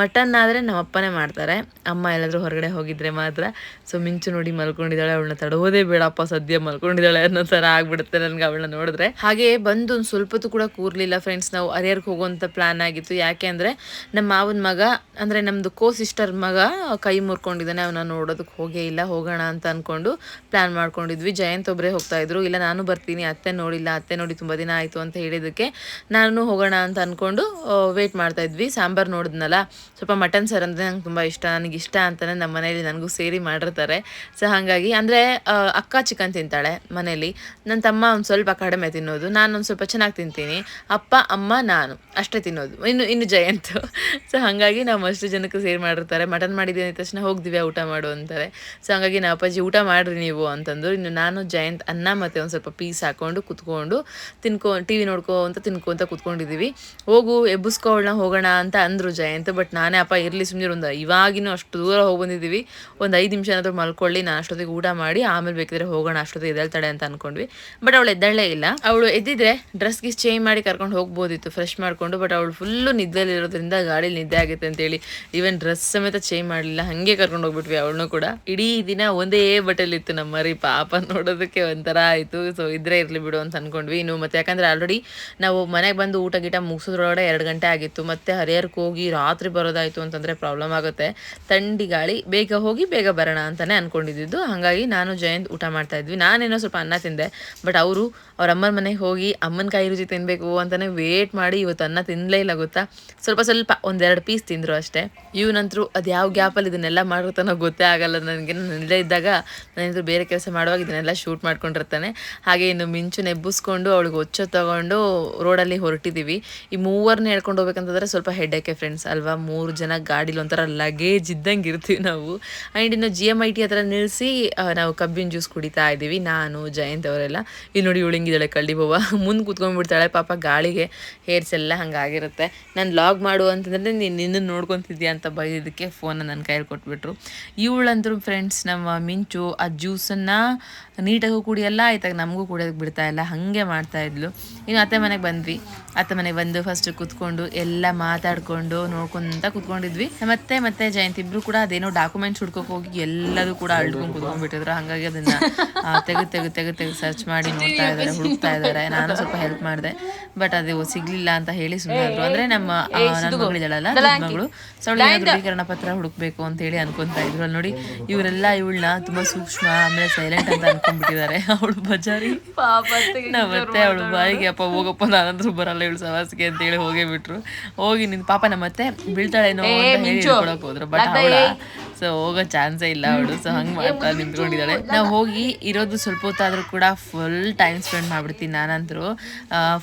ಮಟನ್ ಆದರೆ ನಮ್ಮ ಅಪ್ಪನೇ ಮಾಡ್ತಾರೆ. ಅಮ್ಮ ಎಲ್ಲಾದರೂ ಹೊರಗಡೆ ಹೋಗಿದ್ರೆ ಮಾತ್ರ ಸೊ ಮಿಂಚು ನೋಡಿ ಮಲ್ಕೊಂಡಿದ್ದಾಳೆ, ಅವಳನ್ನ ತಡೋದೇ ಬೇಡಪ್ಪ, ಸದ್ಯ ಮಲ್ಕೊಂಡಿದ್ದಾಳೆ ಅನ್ನೋ ಥರ ಆಗ್ಬಿಡುತ್ತೆ ನನಗೆ ಅವಳನ್ನ ನೋಡಿದ್ರೆ. ಹಾಗೆಯೇ ಬಂದು ಒಂದು ಸ್ವಲ್ಪತ್ತು ಕೂಡ ಕೂರ್ಲಿಲ್ಲ ಫ್ರೆಂಡ್ಸ್ ನಾವು ಹರಿಯರ್ಗೆ ಹೋಗುವಂಥ ಪ್ಲ್ಯಾನ್ ಆಗಿತ್ತು. ಯಾಕೆ ಅಂದರೆ ನಮ್ಮ ಮಾವನ ಮಗ, ಅಂದರೆ ನಮ್ಮದು ಕೋ ಸಿಸ್ಟರ್ ಮಗ ಕೈ ಮುರ್ಕೊಂಡಿದ್ದಾನೆ, ಅವನ ನೋಡೋದಕ್ಕೆ ಹೋಗೇ ಇಲ್ಲ, ಹೋಗೋಣ ಅಂತ ಅಂದ್ಕೊಂಡು ಪ್ಲ್ಯಾನ್ ಮಾಡ್ಕೊಂಡಿದ್ವಿ. ಜಯಂತ್ ಒಬ್ಬರೇ ಹೋಗ್ತಾ ಇದ್ರು. ಇಲ್ಲ, ನಾನು ಬರ್ತೀನಿ, ಅತ್ತೆ ನೋಡಿಲ್ಲ, ಅತ್ತೆ ನೋಡಿ ತುಂಬ ದಿನ ಆಯಿತು ಅಂತ ಹೇಳಿದ್ದಕ್ಕೆ ನಾನು ಹೋಗೋಣ ಅಂತ ಅಂದ್ಕೊಂಡು ವೇಟ್ ಮಾಡ್ತಾ ಇದ್ವಿ. ಸಾಂಬಾರು ನೋಡಿದ್ನಲ್ಲ, ಸ್ವಲ್ಪ ಮಟನ್ ಸಾರು ಅಂದರೆ ನಂಗೆ ತುಂಬ ಇಷ್ಟ. ನನಗೆ ಇಷ್ಟ ಅಂತಲೇ ನಮ್ಮ ಮನೇಲಿ ನನಗೂ ಸೇರಿ ಮಾಡಿರ್ತಾರೆ. ಸೊ ಹಾಗಾಗಿ ಅಂದರೆ ಅಕ್ಕ ಚಿಕನ್ ತಿಂತಾಳೆ ಮನೇಲಿ ನನ್ನ ತಮ್ಮ ಒಂದು ಸ್ವಲ್ಪ ಕಡಿಮೆ ತಿನ್ನೋದು. ನಾನು ಒಂದು ಸ್ವಲ್ಪ ಚೆನ್ನಾಗಿ ತಿಂತೀನಿ. ಅಪ್ಪ, ಅಮ್ಮ, ನಾನು ಅಷ್ಟೇ ತಿನ್ನೋದು. ಇನ್ನು ಇನ್ನು ಜಯಂತ್. ಸೊ ಹಾಗಾಗಿ ನಾವು ಅಷ್ಟು ಜನಕ್ಕೆ ಸೇರಿ ಮಾಡಿರ್ತಾರೆ. ಮಟನ್ ಮಾಡಿದ್ದೀನಿ ಅಂದ ತಕ್ಷಣ ಹೋಗ್ದಿವ್ಯಾ ಊಟ ಮಾಡು ಅಂತಾರೆ. ಸೊ ಹಾಗಾಗಿ ನಾವು ಅಪ್ಪಾಜಿ, ಊಟ ಮಾಡಿರಿ ನೀವು ಅಂತಂದು ಇನ್ನು ನಾನು, ಜಯಂತ್ ಅನ್ನ ಮತ್ತು ಒಂದು ಸ್ವಲ್ಪ ಪೀಸ್ ಹಾಕ್ಕೊಂಡು ಕುತ್ಕೊಂಡು ತಿನ್ಕೊ, ಟಿ ವಿ ನೋಡ್ಕೊ ಅಂತ ತಿನ್ಕೊಂತ ಕುತ್ಕೊಂಡಿದ್ದೀವಿ ಹೋಗು ಎಬ್ಬಿಸ್ಕೊಳ್ಳೋಣ ಹೋಗೋಣ ಅಂತ ಅಂದರು ಜಯಂತ್, ಬಟ್ ನಾನೇ ಅಪ್ಪ ಇರಲಿ ಸುಮ್ಮನೆ ಒಂದು ಇವಾಗಿನೂ ಅಷ್ಟು ದೂರ ಹೋಗಿ ಬಂದಿದ್ದೀವಿ. ಒಂದು ಐದು ನಿಮಿಷ ಏನಾದರೂ ಮಲ್ಕೊಳ್ಳಿ, ನಾನು ಅಷ್ಟೊತ್ತಿಗೆ ಊಟ ಮಾಡಿ, ಆಮೇಲೆ ಬೇಕಿದ್ರೆ ಹೋಗೋಣ, ಅಷ್ಟೊತ್ತಿಗೆ ಎದ್ದೇಳ್ತಾಳೆ ಅಂತ ಅನ್ಕೊಂಡ್ವಿ. ಬಟ್ ಅವಳು ಎದ್ದೇಳೇ ಇಲ್ಲ. ಅವಳು ಎದ್ದಿದ್ರೆ ಡ್ರೆಸ್ ಗಿಸ್ ಚೇಂಜ್ ಮಾಡಿ ಕರ್ಕೊಂಡು ಹೋಗ್ಬೋದಿತ್ತು ಫ್ರೆಶ್ ಮಾಡಿಕೊಂಡು ಬಟ್ ಅವಳು ಫುಲ್ಲು ನಿದ್ದೆಲಿರೋದ್ರಿಂದ ಗಾಡೀಲಿ ನಿದ್ದೆ ಆಗುತ್ತೆ ಅಂತೇಳಿ ಈವನ್ ಡ್ರೆಸ್ ಸಮೇತ ಚೇಂಜ್ ಮಾಡಲಿಲ್ಲ, ಹಾಗೆ ಕರ್ಕೊಂಡು ಹೋಗ್ಬಿಟ್ವಿ ಅವಳನ್ನು ಕೂಡ. ಇಡೀ ದಿನ ಒಂದೇ ಬಟ್ಟೆಲಿತ್ತು ನಮ್ಮ ಮರಿ ಪಾಪ ನೋಡೋದಕ್ಕೆ ಒಂಥರ ಆಯಿತು. ಸೊ ಇದ್ರೆ ಇರಲಿ ಬಿಡು ಅಂತ ಅನ್ಕೊಂಡ್ವಿ. ಇನ್ನು ಮತ್ತೆ ಯಾಕಂದ್ರೆ ಆಲ್ರೆಡಿ ನಾವು ಮನೆಗೆ ಬಂದು ಊಟ ಗೀಟ ಮುಗಿಸೋದ್ರೊಳಗಡೆ ಎರಡು ಗಂಟೆ ಆಗಿತ್ತು. ಮತ್ತೆ ಹರಿಹರಕ್ಕೆ ಹೋಗಿ ರಾತ್ರಿ ಬರೋದಾಯಿತು. ಅಂತಂದರೆ ಪ್ರಾಬ್ಲಮ್ ಆಗುತ್ತೆ. ಥಂಡಿ ಗಾಳಿ, ಬೇಗ ಹೋಗಿ ಬೇಗ ಬರೋಣ ಅಂತಲೇ ಅಂದ್ಕೊಂಡಿದ್ದು ಹಾಗಾಗಿ ನಾನು ಜಯಂತ್ ಊಟ ಮಾಡ್ತಾ ಇದ್ವಿ. ನಾನೇನೋ ಸ್ವಲ್ಪ ಅನ್ನ ತಿಂದೆ ಬಟ್ ಅವರು ಅವ್ರ ಅಮ್ಮನ ಮನೆಗೆ ಹೋಗಿ ಅಮ್ಮನ ಕಾಯಿ ರುಚಿ ತಿನ್ನಬೇಕು ಅಂತಲೇ ವೇಟ್ ಮಾಡಿ ಇವತ್ತು ಅನ್ನ ತಿನ್ನಲೇ ಇಲ್ಲ ಗೊತ್ತಾ? ಸ್ವಲ್ಪ ಸ್ವಲ್ಪ ಒಂದೆರಡು ಪೀಸ್ ತಿಂದರು ಅಷ್ಟೇ. ಇವನಂತರೂ ಅದು ಯಾವ ಗ್ಯಾಪಲ್ಲಿ ಇದನ್ನೆಲ್ಲ ಮಾಡಿರ್ತಾನೋ ಗೊತ್ತೇ ಆಗಲ್ಲ ನನಗೆ. ನಾನು ಇದ್ದಾಗ ನಾನೇನಾದ್ರು ಬೇರೆ ಕೆಲಸ ಮಾಡುವಾಗ ಇದನ್ನೆಲ್ಲ ಶೂಟ್ ಮಾಡ್ಕೊಂಡಿರ್ತಾನೆ. ಹಾಗೆ ಇನ್ನು ಮಿಂಚು ನೆಬ್ಬಿಸ್ಕೊಂಡು ಅವಳಿಗೆ ಹೊಚ್ಚು ತಗೊಂಡು ರೋಡಲ್ಲಿ ಹೊರಟಿದ್ದೀವಿ ಈ ಮೂವರನ್ನ ಹೇಳ್ಕೊಂಡು ಹೋಗ್ಬೇಕಂತಂದ್ರೆ ಸ್ವಲ್ಪ ಹೆಡ್ಡಕ್ಕೆ ಫ್ರೆಂಡ್ಸ್ ಅಲ್ವಾ? ಮೂರು ಜನ ಗಾಡೀಲಿ ಒಂಥರ ಲಗೇಜ್ ಇದ್ದಂಗೆ ಇರ್ತೀವಿ ನಾವು. ಆ್ಯಂಡ್ ಇನ್ನು ಜಿ ಎಂ ಐ ಟಿ ಹತ್ರ ನಿಲ್ಲಿಸಿ ನಾವು ಕಬ್ಬಿನ ಜ್ಯೂಸ್ ಕುಡಿತಾ ಇದ್ದೀವಿ, ನಾನು, ಜಯಂತ್ ಅವರೆಲ್ಲ. ಇಲ್ಲಿ ನೋಡಿ ಇವಳಿಂಗಿದ್ದಾಳೆ ಕಳ್ಳಿ ಬವ್ವ ಮುಂದೆ ಕೂತ್ಕೊಂಡ್ಬಿಡ್ತಾಳೆ, ಪಾಪ ಗಾಳಿಗೆ ಹೇರ್ಸ್ ಎಲ್ಲ ಹಂಗಾಗಿರುತ್ತೆ. ನಾನು ಲಾಗ್ ಮಾಡು ಅಂತಂದರೆ ನೀನು ನಿನ್ನ ನೋಡ್ಕೊತಿದ್ಯಾ ಅಂತ ಬೈದಿದ್ದಕ್ಕೆ ಫೋನ ನನ್ನ ಕೈಯಲ್ಲಿ ಕೊಟ್ಬಿಟ್ರು. ಇವಳಂತರೂ ಫ್ರೆಂಡ್ಸ್ ನಮ್ಮ ಮಿಂಚು, ಆ ಜ್ಯೂಸನ್ನು ನೀಟಾಗೂ ಕುಡಿಯಲ್ಲ, ಆಯ್ತಾಗ ನಮಗೂ ಕುಡಿಯೋದಕ್ಕೆ ಬಿಡ್ತಾ ಇಲ್ಲ, ಹಾಗೆ ಮಾಡ್ತಾ ಇದ್ಲು. ಇನ್ನು ಅತ್ತೆ ಮನೆಗೆ ಬಂದ್ವಿ. ಅತ್ತೆ ಮನೆಗೆ ಬಂದು ಫಸ್ಟ್ ಕುತ್ಕೊಂಡು ಎಲ್ಲ ಮಾತಾಡ್ಕೊಂಡು ನೋಡ್ಕೊಂತ ಕುತ್ಕೊಂಡಿದ್ವಿ ಮತ್ತೆ ಮತ್ತೆ ಜಯಂತಿ ಇಬ್ರು ಕೂಡ ಅದೇನೋ ಡಾಕ್ಯುಮೆಂಟ್ಸ್ ಹುಡ್ಕೋಕ್ ಹೋಗಿ ಎಲ್ಲದೂ ಕೂಡ ಅಳ್ಕೊಂಡ್ ಕುತ್ಕೊಂಡ್ಬಿಟ್ಟಿದ್ರು ಹಂಗಾಗಿ ಅದನ್ನ ತೆಗೆದು ತೆಗೆದು ತೆಗೆದು ತೆಗೆದು ಸರ್ಚ್ ಮಾಡಿ ನೋಡ್ತಾ ಇದ್ದಾರೆ ಹುಡುಕ್ತಾ ಇದ್ದಾರೆ ನಾನು ಸ್ವಲ್ಪ ಹೆಲ್ಪ್ ಮಾಡಿದೆ. ಬಟ್ ಅದು ಸಿಗ್ಲಿಲ್ಲ ಅಂತ ಹೇಳಿ ಸುಮ್ಮನೆ ಆದ್ರು ಅಂದ್ರೆ. ನಮ್ಮ ಮಗಳಿದಳಲ್ಲ ನನ್ನ ಮಗಳು. ಸೊ ಅವಳು ಪತ್ರ ಹುಡುಕ್ಬೇಕು ಅಂತ ಹೇಳಿ ಅನ್ಕೊಂತ ಇದ್ರು. ಅಲ್ಲಿ ನೋಡಿ ಇವರೆಲ್ಲ ಇವಳನ್ನ ತುಂಬಾ ಸೂಕ್ಷ್ಮ ಆಮೇಲೆ ಸೈಲೆಂಟ್ ಅಂತ ಅನ್ಕೊಂಡ್ಬಿಟ್ಟಿದ್ದಾರೆ. ಅವಳು ಬಜಾರಿ. ಮತ್ತೆ ಅವಳು ಬಾಯಿಗೆ ಅಪ್ಪ ಹೋಗಪ್ಪ ನಾನಂದ್ರೂ ಬರಲ್ಲ ಇವಳು ಸವಾಸಿಗೆ ಅಂತ ಹೇಳಿ ಹೋಗೇ ಬಿಟ್ರು. ಹೋಗಿ ನಿನ್ ಪಾಪ ನಮ್ಮ ಮತ್ತೆ ಬೀಳ್ತಾಳೇನೋ ಅಂತ ಹೇಳಿ ಹಿಡ್ಕೊಳಕ್ ಹೋದ್ರು. ಬಟ್ ಅವಳ ಸೊ ಹೋಗೋ ಚಾನ್ಸೇ ಇಲ್ಲ ಅವಳು. ಸೊ ಹಂಗೆ ಮಾಡ್ತಾ ನಿಂತ್ಕೊಂಡಿದ್ದಾಳೆ. ನಾವು ಹೋಗಿ ಇರೋದು ಸ್ವಲ್ಪ ಹೊತ್ತಾದರೂ ಕೂಡ ಫುಲ್ ಟೈಮ್ ಸ್ಪೆಂಡ್ ಮಾಡ್ಬಿಡ್ತೀನಿ ನಾನಂತರೂ.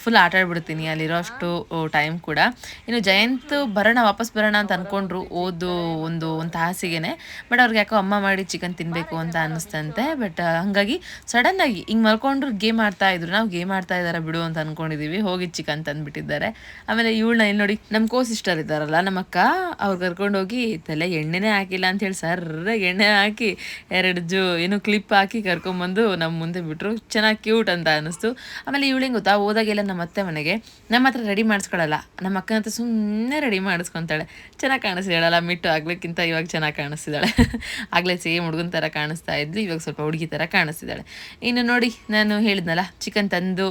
ಫುಲ್ ಆಟ ಆಡ್ಬಿಡ್ತೀನಿ ಅಲ್ಲಿರೋ ಅಷ್ಟು ಟೈಮ್ ಕೂಡ. ಇನ್ನು ಜಯಂತ್ ಬರೋಣ ವಾಪಸ್ ಬರೋಣ ಅಂತ ಅಂದ್ಕೊಂಡ್ರು ಓದು ಒಂದು ಒಂದು ತಾಸಿಗೆನೆ. ಬಟ್ ಅವ್ರಿಗೆ ಯಾಕೋ ಅಮ್ಮ ಮಾಡಿ ಚಿಕನ್ ತಿನ್ನಬೇಕು ಅಂತ ಅನ್ನಿಸ್ತಂತೆ. ಬಟ್ ಹಂಗಾಗಿ ಸಡನ್ ಆಗಿ ಹಿಂಗ್ ಮಲ್ಕೊಂಡ್ರು ಗೇಮ್ ಆಡ್ತಾ ಇದ್ರು. ನಾವು ಗೇಮ್ ಆಡ್ತಾ ಇದ್ದಾರೆ ಬಿಡು ಅಂತ ಅಂದ್ಕೊಂಡಿದ್ದೀವಿ ಹೋಗಿ ಚಿಕನ್ ತಂದುಬಿಟ್ಟಿದ್ದಾರೆ. ಆಮೇಲೆ ಇವಳನ್ನ ಇಲ್ಲಿ ನೋಡಿ ನಮ್ಮ ಕೋ ಸಿಸ್ಟರ್ ಇದ್ದಾರಲ್ಲ ನಮ್ಮ ಅಕ್ಕ ಅವ್ರು ಕರ್ಕೊಂಡೋಗಿ ತಲೆ ಎಣ್ಣೆನೇ ಹಾಕಿಲ್ಲ ಅಂತ ಅಂತೇಳಿ ಸರ್ರಾಗಿ ಎಣ್ಣೆ ಹಾಕಿ, ಎರಡು ಜೋ ಏನು ಕ್ಲಿಪ್ ಹಾಕಿ ಕರ್ಕೊಂಬಂದು ನಮ್ಮ ಮುಂದೆ ಬಿಟ್ಟರು ಚೆನ್ನಾಗಿ ಕ್ಯೂಟ್ ಅಂತ ಅನ್ನಿಸ್ತು ಆಮೇಲೆ ಇವಳಿಂಗ್ ಗೊತ್ತಾ, ಹೋದಾಗೆಲ್ಲ ನಮ್ಮ ಅತ್ತೆ ಮನೆಗೆ ನಮ್ಮ ಹತ್ರ ರೆಡಿ ಮಾಡಿಸ್ಕೊಳ್ಳಲ್ಲ ನಮ್ಮ ಅಕ್ಕನ ಹತ್ರ ಸುಮ್ಮನೆ ರೆಡಿ ಮಾಡಿಸ್ಕೊತಾಳೆ. ಚೆನ್ನಾಗಿ ಕಾಣಿಸ್ತಿದ್ದಾಳಲ್ಲ ಮಿಟ್ಟು ಆಗ್ಲಿಕ್ಕಿಂತ ಇವಾಗ ಚೆನ್ನಾಗಿ ಕಾಣಿಸ್ತಿದ್ದಾಳೆ. ಆಗಲೇ ಸೇಮ್ ಹುಡುಗನ ಥರ ಕಾಣಿಸ್ತಾ ಇದ್ಲು. ಇವಾಗ ಸ್ವಲ್ಪ ಹುಡುಗಿ ಥರ ಕಾಣಿಸ್ತಿದ್ದಾಳೆ. ಇನ್ನು ನೋಡಿ, ನಾನು ಹೇಳಿದ್ನಲ್ಲ ಚಿಕನ್ ತಂದು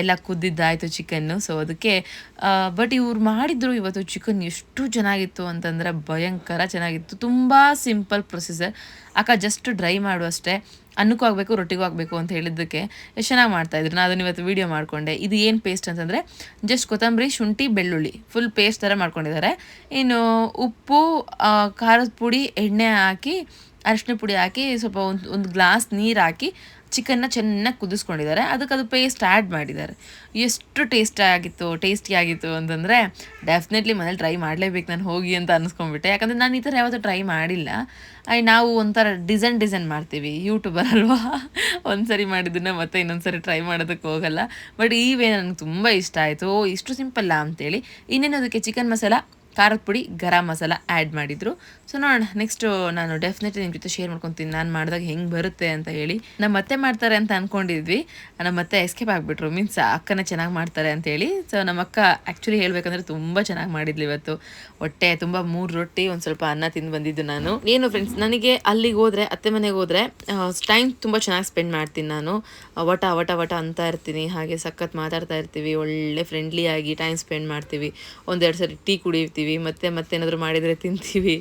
ಎಲ್ಲ ಕುದ್ದಿದ್ದಾಯಿತು ಚಿಕನ್ನು ಸೊ ಅದಕ್ಕೆ ಬಟ್ ಇವ್ರು ಮಾಡಿದ್ರು ಇವತ್ತು ಚಿಕನ್ ಎಷ್ಟು ಚೆನ್ನಾಗಿತ್ತು ಅಂತಂದರೆ ಭಯಂಕರ ಚೆನ್ನಾಗಿತ್ತು. ತುಂಬ ಸಿಂಪಲ್ ಪ್ರೊಸೀಜರ್ ಅಕ್ಕ ಜಸ್ಟ್ ಡ್ರೈ ಮಾಡುವಷ್ಟೇ ಅನ್ನಕ್ಕೂ ಆಗಬೇಕು, ರೊಟ್ಟಿಗೂ ಆಗಬೇಕು ಅಂತ ಹೇಳಿದ್ದಕ್ಕೆ ಎಷ್ಟು ಚೆನ್ನಾಗಿ ಮಾಡ್ತಾಯಿದ್ರು ನಾನು ಅದನ್ನು ಇವತ್ತು ವೀಡಿಯೋ ಮಾಡಿಕೊಂಡೆ. ಇದು ಏನು ಪೇಸ್ಟ್ ಅಂತಂದರೆ ಜಸ್ಟ್ ಕೊತ್ತಂಬರಿ, ಶುಂಠಿ, ಬೆಳ್ಳುಳ್ಳಿ. ಫುಲ್ ಪೇಸ್ಟ್ ಥರ ಮಾಡ್ಕೊಂಡಿದ್ದಾರೆ. ಇನ್ನು ಉಪ್ಪು ಖಾರದ ಪುಡಿ, ಎಣ್ಣೆ ಹಾಕಿ ಅರಿಶಿನ ಪುಡಿ ಹಾಕಿ, ಸ್ವಲ್ಪ ಒಂದು ಒಂದು ಗ್ಲಾಸ್ ನೀರು ಹಾಕಿ ಚಿಕನ್ನ ಚೆನ್ನಾಗಿ ಕುದಿಸ್ಕೊಂಡಿದ್ದಾರೆ. ಅದಕ್ಕೆ ಅದು ಪೇಸ್ಟ್ ಆ್ಯಡ್ ಮಾಡಿದ್ದಾರೆ. ಎಷ್ಟು ಟೇಸ್ಟ್ ಆಗಿತ್ತು ಟೇಸ್ಟಿ ಆಗಿತ್ತು ಅಂತಂದರೆ ಡೆಫಿನೆಟ್ಲಿ ಮನೇಲಿ ಟ್ರೈ ಮಾಡಲೇಬೇಕು ನಾನು ಹೋಗಿ ಅಂತ ಅನ್ಸ್ಕೊಂಡ್ಬಿಟ್ಟೆ. ಯಾಕಂದರೆ ನಾನು ಈ ಥರ ಯಾವತ್ತೂ ಟ್ರೈ ಮಾಡಿಲ್ಲ. ಆಯ್ ನಾವು ಒಂಥರ ಡಿಸೈನ್ ಡಿಸೈನ್ ಮಾಡ್ತೀವಿ. ಯೂಟ್ಯೂಬರ್ ಅಲ್ವಾ? ಒಂದ್ಸರಿ ಮಾಡಿದ್ದನ್ನ ಮತ್ತೆ ಇನ್ನೊಂದು ಸರಿ ಟ್ರೈ ಮಾಡೋದಕ್ಕೆ ಹೋಗಲ್ಲ. ಬಟ್ ಈ ವೇ ನನಗೆ ತುಂಬ ಇಷ್ಟ ಆಯಿತು. ಇಷ್ಟು ಸಿಂಪಲ್ಲ ಅಂತೇಳಿ. ಇನ್ನೇನು ಅದಕ್ಕೆ ಚಿಕನ್ ಮಸಾಲ? ಖಾರದ ಪುಡಿ, ಗರಂ ಮಸಾಲ ಆ್ಯಡ್ ಮಾಡಿದರು. ಸೊ ನೋಡೋಣ ನೆಕ್ಸ್ಟು ನಾನು ಡೆಫಿನೆಟ್ಲಿ ನಿಮ್ಮ ಜೊತೆ ಶೇರ್ ಮಾಡ್ಕೊತೀನಿ. ನಾನು ಮಾಡಿದಾಗ ಹೆಂಗೆ ಬರುತ್ತೆ ಅಂತ ಹೇಳಿ. ನಮ್ಮ ಮತ್ತೆ ಮಾಡ್ತಾರೆ ಅಂತ ಅಂದ್ಕೊಂಡಿದ್ವಿ ನಮ್ಮ ಮತ್ತೆ ಎಸ್ಕೇಪ್ ಆಗಿಬಿಟ್ರು. ಮೀನ್ಸ್ ಅಕ್ಕನ ಚೆನ್ನಾಗಿ ಮಾಡ್ತಾರೆ ಅಂತೇಳಿ ಸೊ ನಮ್ಮ ಅಕ್ಕ ಆ್ಯಕ್ಚುಲಿ ಹೇಳಬೇಕಂದ್ರೆ ತುಂಬ ಚೆನ್ನಾಗಿ ಮಾಡಿದ್ಲು ಇವತ್ತು. ಹೊಟ್ಟೆ ತುಂಬ ಮೂರು ರೊಟ್ಟಿ, ಒಂದು ಸ್ವಲ್ಪ ಅನ್ನ ತಿಂದು ಬಂದಿದ್ದು ನಾನು. ಏನು ಫ್ರೆಂಡ್ಸ್ ನನಗೆ ಅಲ್ಲಿಗೆ ಹೋದರೆ, ಅತ್ತೆ ಮನೆಗೆ ಹೋದರೆ ಟೈಮ್ ತುಂಬ ಚೆನ್ನಾಗಿ ಸ್ಪೆಂಡ್ ಮಾಡ್ತೀನಿ ನಾನು. ವಟ ವಟ ವಟ ಅಂತ ಇರ್ತೀನಿ. ಹಾಗೆ ಸಖತ್ ಮಾತಾಡ್ತಾ ಇರ್ತೀವಿ. ಒಳ್ಳೆ ಫ್ರೆಂಡ್ಲಿ ಆಗಿ ಟೈಮ್ ಸ್ಪೆಂಡ್ ಮಾಡ್ತೀವಿ. ಒಂದೆರಡು ಸರಿ ಟೀ ಕುಡಿತೀವಿ. ಮತ್ತೆ ಮತ್ತೆ ಮತ್ತೇನಾದರೂ ಮಾಡಿದರೆ ತಿಂತೀವಿ,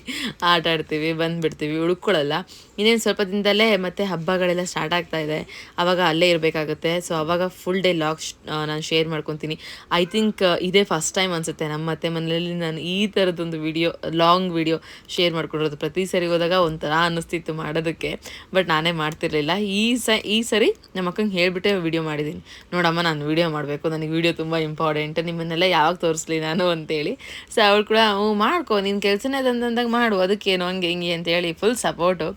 ಆಟ ಆಡ್ತೀವಿ, ಬಂದುಬಿಡ್ತೀವಿ, ಉಳ್ಕೊಳ್ಳಲ್ಲ. ಇನ್ನೇನು ಸ್ವಲ್ಪ ದಿನದಲ್ಲೇ ಮತ್ತೆ ಹಬ್ಬಗಳೆಲ್ಲ ಸ್ಟಾರ್ಟ್ ಆಗ್ತಾ ಇದೆ. ಆವಾಗ ಅಲ್ಲೇ ಇರಬೇಕಾಗುತ್ತೆ. ಸೊ ಅವಾಗ ಫುಲ್ ಡೇ ಲಾಗ್ ನಾನು ಶೇರ್ ಮಾಡ್ಕೊತೀನಿ. ಐ ಥಿಂಕ್ ಇದೇ ಫಸ್ಟ್ ಟೈಮ್ ಅನಿಸುತ್ತೆ ನಮ್ಮ ಅತ್ತೆ ಮನೆಯಲ್ಲಿ ನಾನು ಈ ಥರದ್ದೊಂದು ವಿಡಿಯೋ ಲಾಂಗ್ ವಿಡಿಯೋ ಶೇರ್ ಮಾಡ್ಕೊಂಡಿರೋದು. ಪ್ರತಿ ಸರಿ ಹೋದಾಗ ಒಂಥರ ಅನ್ನಿಸ್ತಿತ್ತು ಮಾಡೋದಕ್ಕೆ. ಬಟ್ ನಾನೇ ಮಾಡ್ತಿರ್ಲಿಲ್ಲ. ಈ ಸ, ಈ ಸರಿ ನಮ್ಮ ಅಕ್ಕಂಗೆ ಹೇಳಿಬಿಟ್ಟೆ ವಿಡಿಯೋ ಮಾಡಿದ್ದೀನಿ ನೋಡಮ್ಮ, ನಾನು ವಿಡಿಯೋ ಮಾಡಬೇಕು. ನನಗೆ ವಿಡಿಯೋ ತುಂಬ ಇಂಪಾರ್ಟೆಂಟ್ ನಿಮ್ಮನ್ನೆಲ್ಲ ಯಾವಾಗ ತೋರಿಸ್ಲಿ ನಾನು ಅಂತೇಳಿ. ಸೊ ಅವಳು ಕೂಡ ಹ್ಞೂ ಮಾಡ್ಕೊ ನಿನ್ನ ಕೆಲಸನೇ ತಂದಂದಾಗ ಮಾಡು ಅದಕ್ಕೇನು ಹಂಗೆ ಹಿಂಗೆ ಅಂತೇಳಿ ಫುಲ್ ಸಪೋರ್ಟು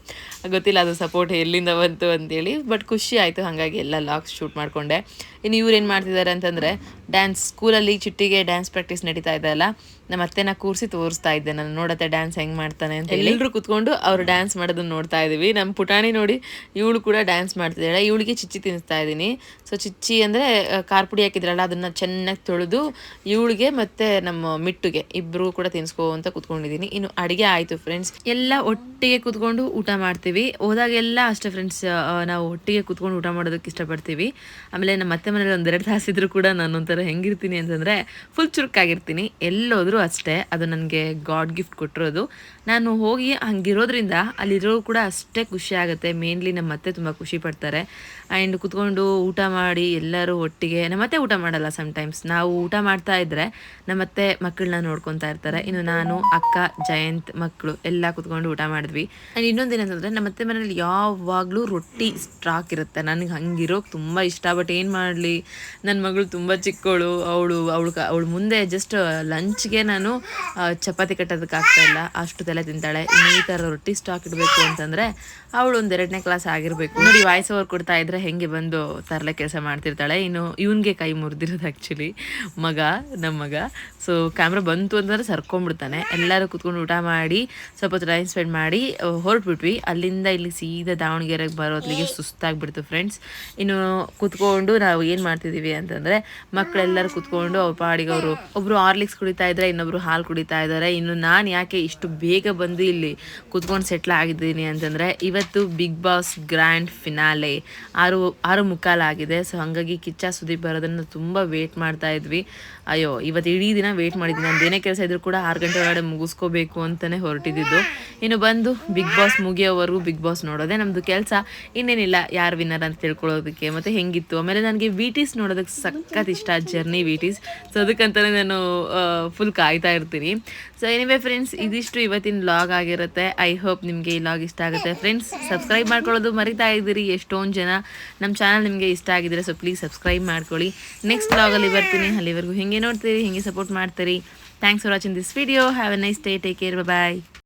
ಗೊತ್ತಿಲ್ಲ, ಅದು ಸಪೋರ್ಟ್ ಎಲ್ಲಿಂದ ಬಂತು ಅಂತೇಳಿ ಬಟ್ ಖುಷಿ ಆಯಿತು, ಹಾಗಾಗಿ ಎಲ್ಲ ಲಾಗ್ಸ್ ಶೂಟ್ ಮಾಡಿಕೊಂಡೆ. ಇನ್ನು ಇವ್ರು ಏನು ಮಾಡ್ತಿದ್ದಾರೆ ಅಂತಂದರೆ ಡ್ಯಾನ್ಸ್ ಸ್ಕೂಲಲ್ಲಿ ಚಿಟ್ಟಿಗೆ ಡ್ಯಾನ್ಸ್ ಪ್ರಾಕ್ಟೀಸ್ ನಡೀತಾ ಇದೆ ಅಲ್ಲ, ನಮ್ಮ ಅತ್ತೆನ ಕೂರಿಸಿ ತೋರಿಸ್ತಾ ಇದ್ದೆ ನಾನು ನೋಡತ್ತೆ ಡ್ಯಾನ್ಸ್ ಹೆಂಗೆ ಮಾಡ್ತಾನೆ ಅಂತ ಎಲ್ಲರೂ ಕುತ್ಕೊಂಡು ಅವ್ರು ಡ್ಯಾನ್ಸ್ ಮಾಡೋದನ್ನ ನೋಡ್ತಾ ಇದ್ದೀವಿ ನಮ್ಮ ಪುಟಾಣಿ ನೋಡಿ, ಇವಳು ಕೂಡ ಡ್ಯಾನ್ಸ್ ಮಾಡ್ತಿದ್ದಾಳೆ ಇವಳಿಗೆ ಚಿಚ್ಚಿ ತಿನ್ನಿಸ್ತಾ ಇದ್ದೀನಿ ಸೊ ಚಿಚ್ಚಿ ಅಂದರೆ ಕಾರ್ಪುಡಿ ಪುಡಿ ಹಾಕಿದ್ರಲ್ಲ, ಅದನ್ನು ಚೆನ್ನಾಗಿ ತೊಳೆದು ಇವಳಿಗೆ ಮತ್ತು ನಮ್ಮ ಮಿಟ್ಟುಗೆ ಇಬ್ಬರು ಕೂಡ ತಿನ್ಸ್ಕೋ ಅಂತ ಕುತ್ಕೊಂಡಿದ್ದೀನಿ ಇನ್ನು ಅಡುಗೆ ಆಯಿತು ಫ್ರೆಂಡ್ಸ್ ಎಲ್ಲ ಒಟ್ಟಿಗೆ ಕುತ್ಕೊಂಡು ಊಟ ಮಾಡ್ತೀವಿ ಹೋದಾಗೆಲ್ಲ ಅಷ್ಟೇ ಫ್ರೆಂಡ್ಸ್ ನಾವು ಒಟ್ಟಿಗೆ ಕುತ್ಕೊಂಡು ಊಟ ಮಾಡೋದಕ್ಕೆ ಇಷ್ಟಪಡ್ತೀವಿ. ಆಮೇಲೆ ನಮ್ಮ ಅತ್ತೆ ಮನೇಲಿ ಒಂದೆರಡು ತಾಸಿದ್ರು ಕೂಡ ನಾನು ಒಂಥರ ಹೆಂಗಿರ್ತೀನಿ ಅಂತಂದರೆ ಫುಲ್ ಚುರುಕಾಗಿರ್ತೀನಿ. ಎಲ್ಲೋದ್ರೂ ಅಷ್ಟೇ, ಅದು ನನಗೆ ಗಾಡ್ ಗಿಫ್ಟ್ ಕೊಟ್ಟಿರೋದು. ನಾನು ಹೋಗಿ ಹಂಗಿರೋದ್ರಿಂದ ಅಲ್ಲಿರೋರು ಕೂಡ ಅಷ್ಟೇ ಖುಷಿ ಆಗುತ್ತೆ. ಮೇನ್ಲಿ ನಮ್ಮ ಅತ್ತೆ ತುಂಬ ಖುಷಿ ಪಡ್ತಾರೆ. ಆ್ಯಂಡ್ ಕುತ್ಕೊಂಡು ಊಟ ಮಾಡಿ ಎಲ್ಲರೂ ಒಟ್ಟಿಗೆ ನಮ್ಮತ್ತೆ ಊಟ ಮಾಡಲ್ಲ ಸಮ್ಟೈಮ್ಸ್ ನಾವು ಊಟ ಮಾಡ್ತಾ ಇದ್ದರೆ ನಮ್ಮತ್ತೆ ಮಕ್ಕಳನ್ನ ನೋಡ್ಕೊತಾ ಇರ್ತಾರೆ. ಇನ್ನು ನಾನು, ಅಕ್ಕ, ಜಯಂತ್ ಮಕ್ಕಳು ಎಲ್ಲ ಕುತ್ಕೊಂಡು ಊಟ ಮಾಡಿದ್ವಿ. ಆ್ಯಂಡ್ ಇನ್ನೊಂದು ಏನಂತಂದರೆ ನಮ್ಮತ್ತೆ ಮನೇಲಿ ಯಾವಾಗಲೂ ರೊಟ್ಟಿ ಸ್ಟಾಕ್ ಇರುತ್ತೆ. ನನಗೆ ಹಂಗಿರೋಕೆ ತುಂಬ ಇಷ್ಟ, ಬಟ್ ಏನು ಮಾಡಲಿ? ನನ್ನ ಮಗಳು ತುಂಬ ಚಿಕ್ಕವಳು ಅವಳು ಅವಳು ಅವಳು ಮುಂದೆ ಜಸ್ಟ್ ಲಂಚ್ಗೆ ನಾನು ಚಪಾತಿ ಇಲ್ಲ. ಅಷ್ಟು ತಲೆ ತಿಂತಾಳೆ. ಇನ್ನು ಈ ಥರ ರೊಟ್ಟಿ ಸ್ಟಾಕ್ ಇಡಬೇಕು ಅಂತಂದರೆ ಅವಳು ಒಂದು ಎರಡನೇ ಕ್ಲಾಸ್ ಆಗಿರಬೇಕು. ನೋಡಿ ವಾಯ್ಸ್ ಓವರ್ ಕೊಡ್ತಾ ಇದ್ರೆ ಹೆಂಗೆ ಬಂದು ತರಲೆ ಕೆಲಸ ಮಾಡ್ತಿರ್ತಾಳೆ. ಇನ್ನು ಇವನಿಗೆ ಕೈ ಮುರಿದಿರೋದು ಆ್ಯಕ್ಚುಲಿ ಮಗ ನಮ್ಮ ಮಗ. ಸೊ ಕ್ಯಾಮ್ರಾ ಬಂತು ಅಂತಂದ್ರೆ ಸರ್ಕೊಂಡ್ಬಿಡ್ತಾನೆ. ಎಲ್ಲರೂ ಕೂತ್ಕೊಂಡು ಊಟ ಮಾಡಿ, ಸ್ವಲ್ಪ ಟೈಮ್ ಸ್ಪೆಂಡ್ ಮಾಡಿ ಹೊರಟ್ಬಿಟ್ವಿ. ಹೊರಟ್ಬಿಟ್ವಿ ಅಲ್ಲಿಂದ ಇಲ್ಲಿ ಸೀದಾ ದಾವಣಗೆರೆಗೆ ಬರೋದ್ಲಿಗೆ ಸುಸ್ತಾಗ್ಬಿಡ್ತು ಫ್ರೆಂಡ್ಸ್ ಇನ್ನು ಕುತ್ಕೊಂಡು ನಾವು ಏನು ಮಾಡ್ತಿದ್ದೀವಿ ಅಂತಂದರೆ ಮಕ್ಕಳೆಲ್ಲರೂ ಕುತ್ಕೊಂಡು ಅವ್ರ ಪಾಡಿಗೆ ಅವರು ಒಬ್ಬರು ಆರ್ಲಿಕ್ಸ್ ಕುಡಿತಾ ಇದ್ದಾರೆ ಇನ್ನೊಬ್ರು ಹಾಲು ಕುಡಿತಾ ಇದ್ದಾರೆ ಇನ್ನು ನಾನು ಯಾಕೆ ಇಷ್ಟು ಬೇಗ ಬಂದು ಇಲ್ಲಿ ಕುತ್ಕೊಂಡು ಸೆಟ್ಲ್ ಆಗಿದ್ದೀನಿ ಅಂತಂದರೆ ಇವತ್ತು ಬಿಗ್ ಬಾಸ್ ಗ್ರ್ಯಾಂಡ್ ಫಿನಾಲೆ ಆರು ಆರು ಮುಕ್ಕಾಲಾಗಿದೆ ಸೊ ಹಾಗಾಗಿ ಕಿಚ್ಚ ಸುದೀಪ್ ಬರೋದನ್ನು ತುಂಬ ವೇಟ್ ಮಾಡ್ತಾ ಇದ್ವಿ. ಅಯ್ಯೋ, ಇವತ್ತು ಇಡೀ ದಿನ ವೇಟ್ ಮಾಡಿದ್ವಿ ನಂದು ಏನೇ ಕೆಲಸ ಇದ್ರೂ ಕೂಡ ಆರು ಗಂಟೆ ಒಳಗಡೆ ಮುಗಿಸ್ಕೋಬೇಕು ಅಂತಲೇ ಹೊರಟಿದ್ದು. ಇನ್ನು ಬಂದು ಬಿಗ್ ಬಾಸ್ ಮುಗಿಯೋವರೆಗೂ ಬಿಗ್ ಬಾಸ್ ನೋಡೋದೇ ನಮ್ಮದು ಕೆಲಸ. ಇನ್ನೇನಿಲ್ಲ, ಯಾರು ವಿನ್ನರ್ ಅಂತ ತಿಳ್ಕೊಳ್ಳೋದಕ್ಕೆ ಮತ್ತು ಹೆಂಗಿತ್ತು. ಆಮೇಲೆ ನನಗೆ ವಿಟೀಸ್ ನೋಡೋದಕ್ಕೆ ಸಖತ್ ಇಷ್ಟ ಜರ್ನಿ ವಿಟೀಸ್ ಸೊ ಅದಕ್ಕಂತಲೇ ನಾನು ಫುಲ್ ಕಾಯ್ತಾ ಇರ್ತೀನಿ. ಸೊ ಏನಿವೆ ಫ್ರೆಂಡ್ಸ್ ಇದಿಷ್ಟು ಇವತ್ತಿನ ಲಾಗ್ ಆಗಿರುತ್ತೆ. ಐ ಹೋಪ್ ನಿಮಗೆ ಈ ಲಾಗ್ ಇಷ್ಟ ಆಗುತ್ತೆ. ಫ್ರೆಂಡ್ಸ್ ಸಬ್ಸ್ಕ್ರೈಬ್ ಮಾಡ್ಕೊಳ್ಳೋದು ಮರಿತಾ ಇದ್ದೀರಿ. ಎಷ್ಟೊಂದು ಜನ ನಮ್ಮ ಚಾನಲ್ ನಿಮಗೆ ಇಷ್ಟ ಆಗಿದ್ರೆ ಸೊ ಪ್ಲೀಸ್ ಸಬ್ಸ್ಕ್ರೈಬ್ ಮಾಡ್ಕೊಳ್ಳಿ. ನೆಕ್ಸ್ಟ್ ಲಾಗಲ್ಲಿ ಬರ್ತೀನಿ. ಅಲ್ಲಿವರೆಗೂ ಹಿಂಗೆ ನೋಡ್ತೀರಿ, ಹಿಂಗೆ ಸಪೋರ್ಟ್ ಮಾಡ್ತೀರಿ. Thanks for watching this video have a nice day take care bye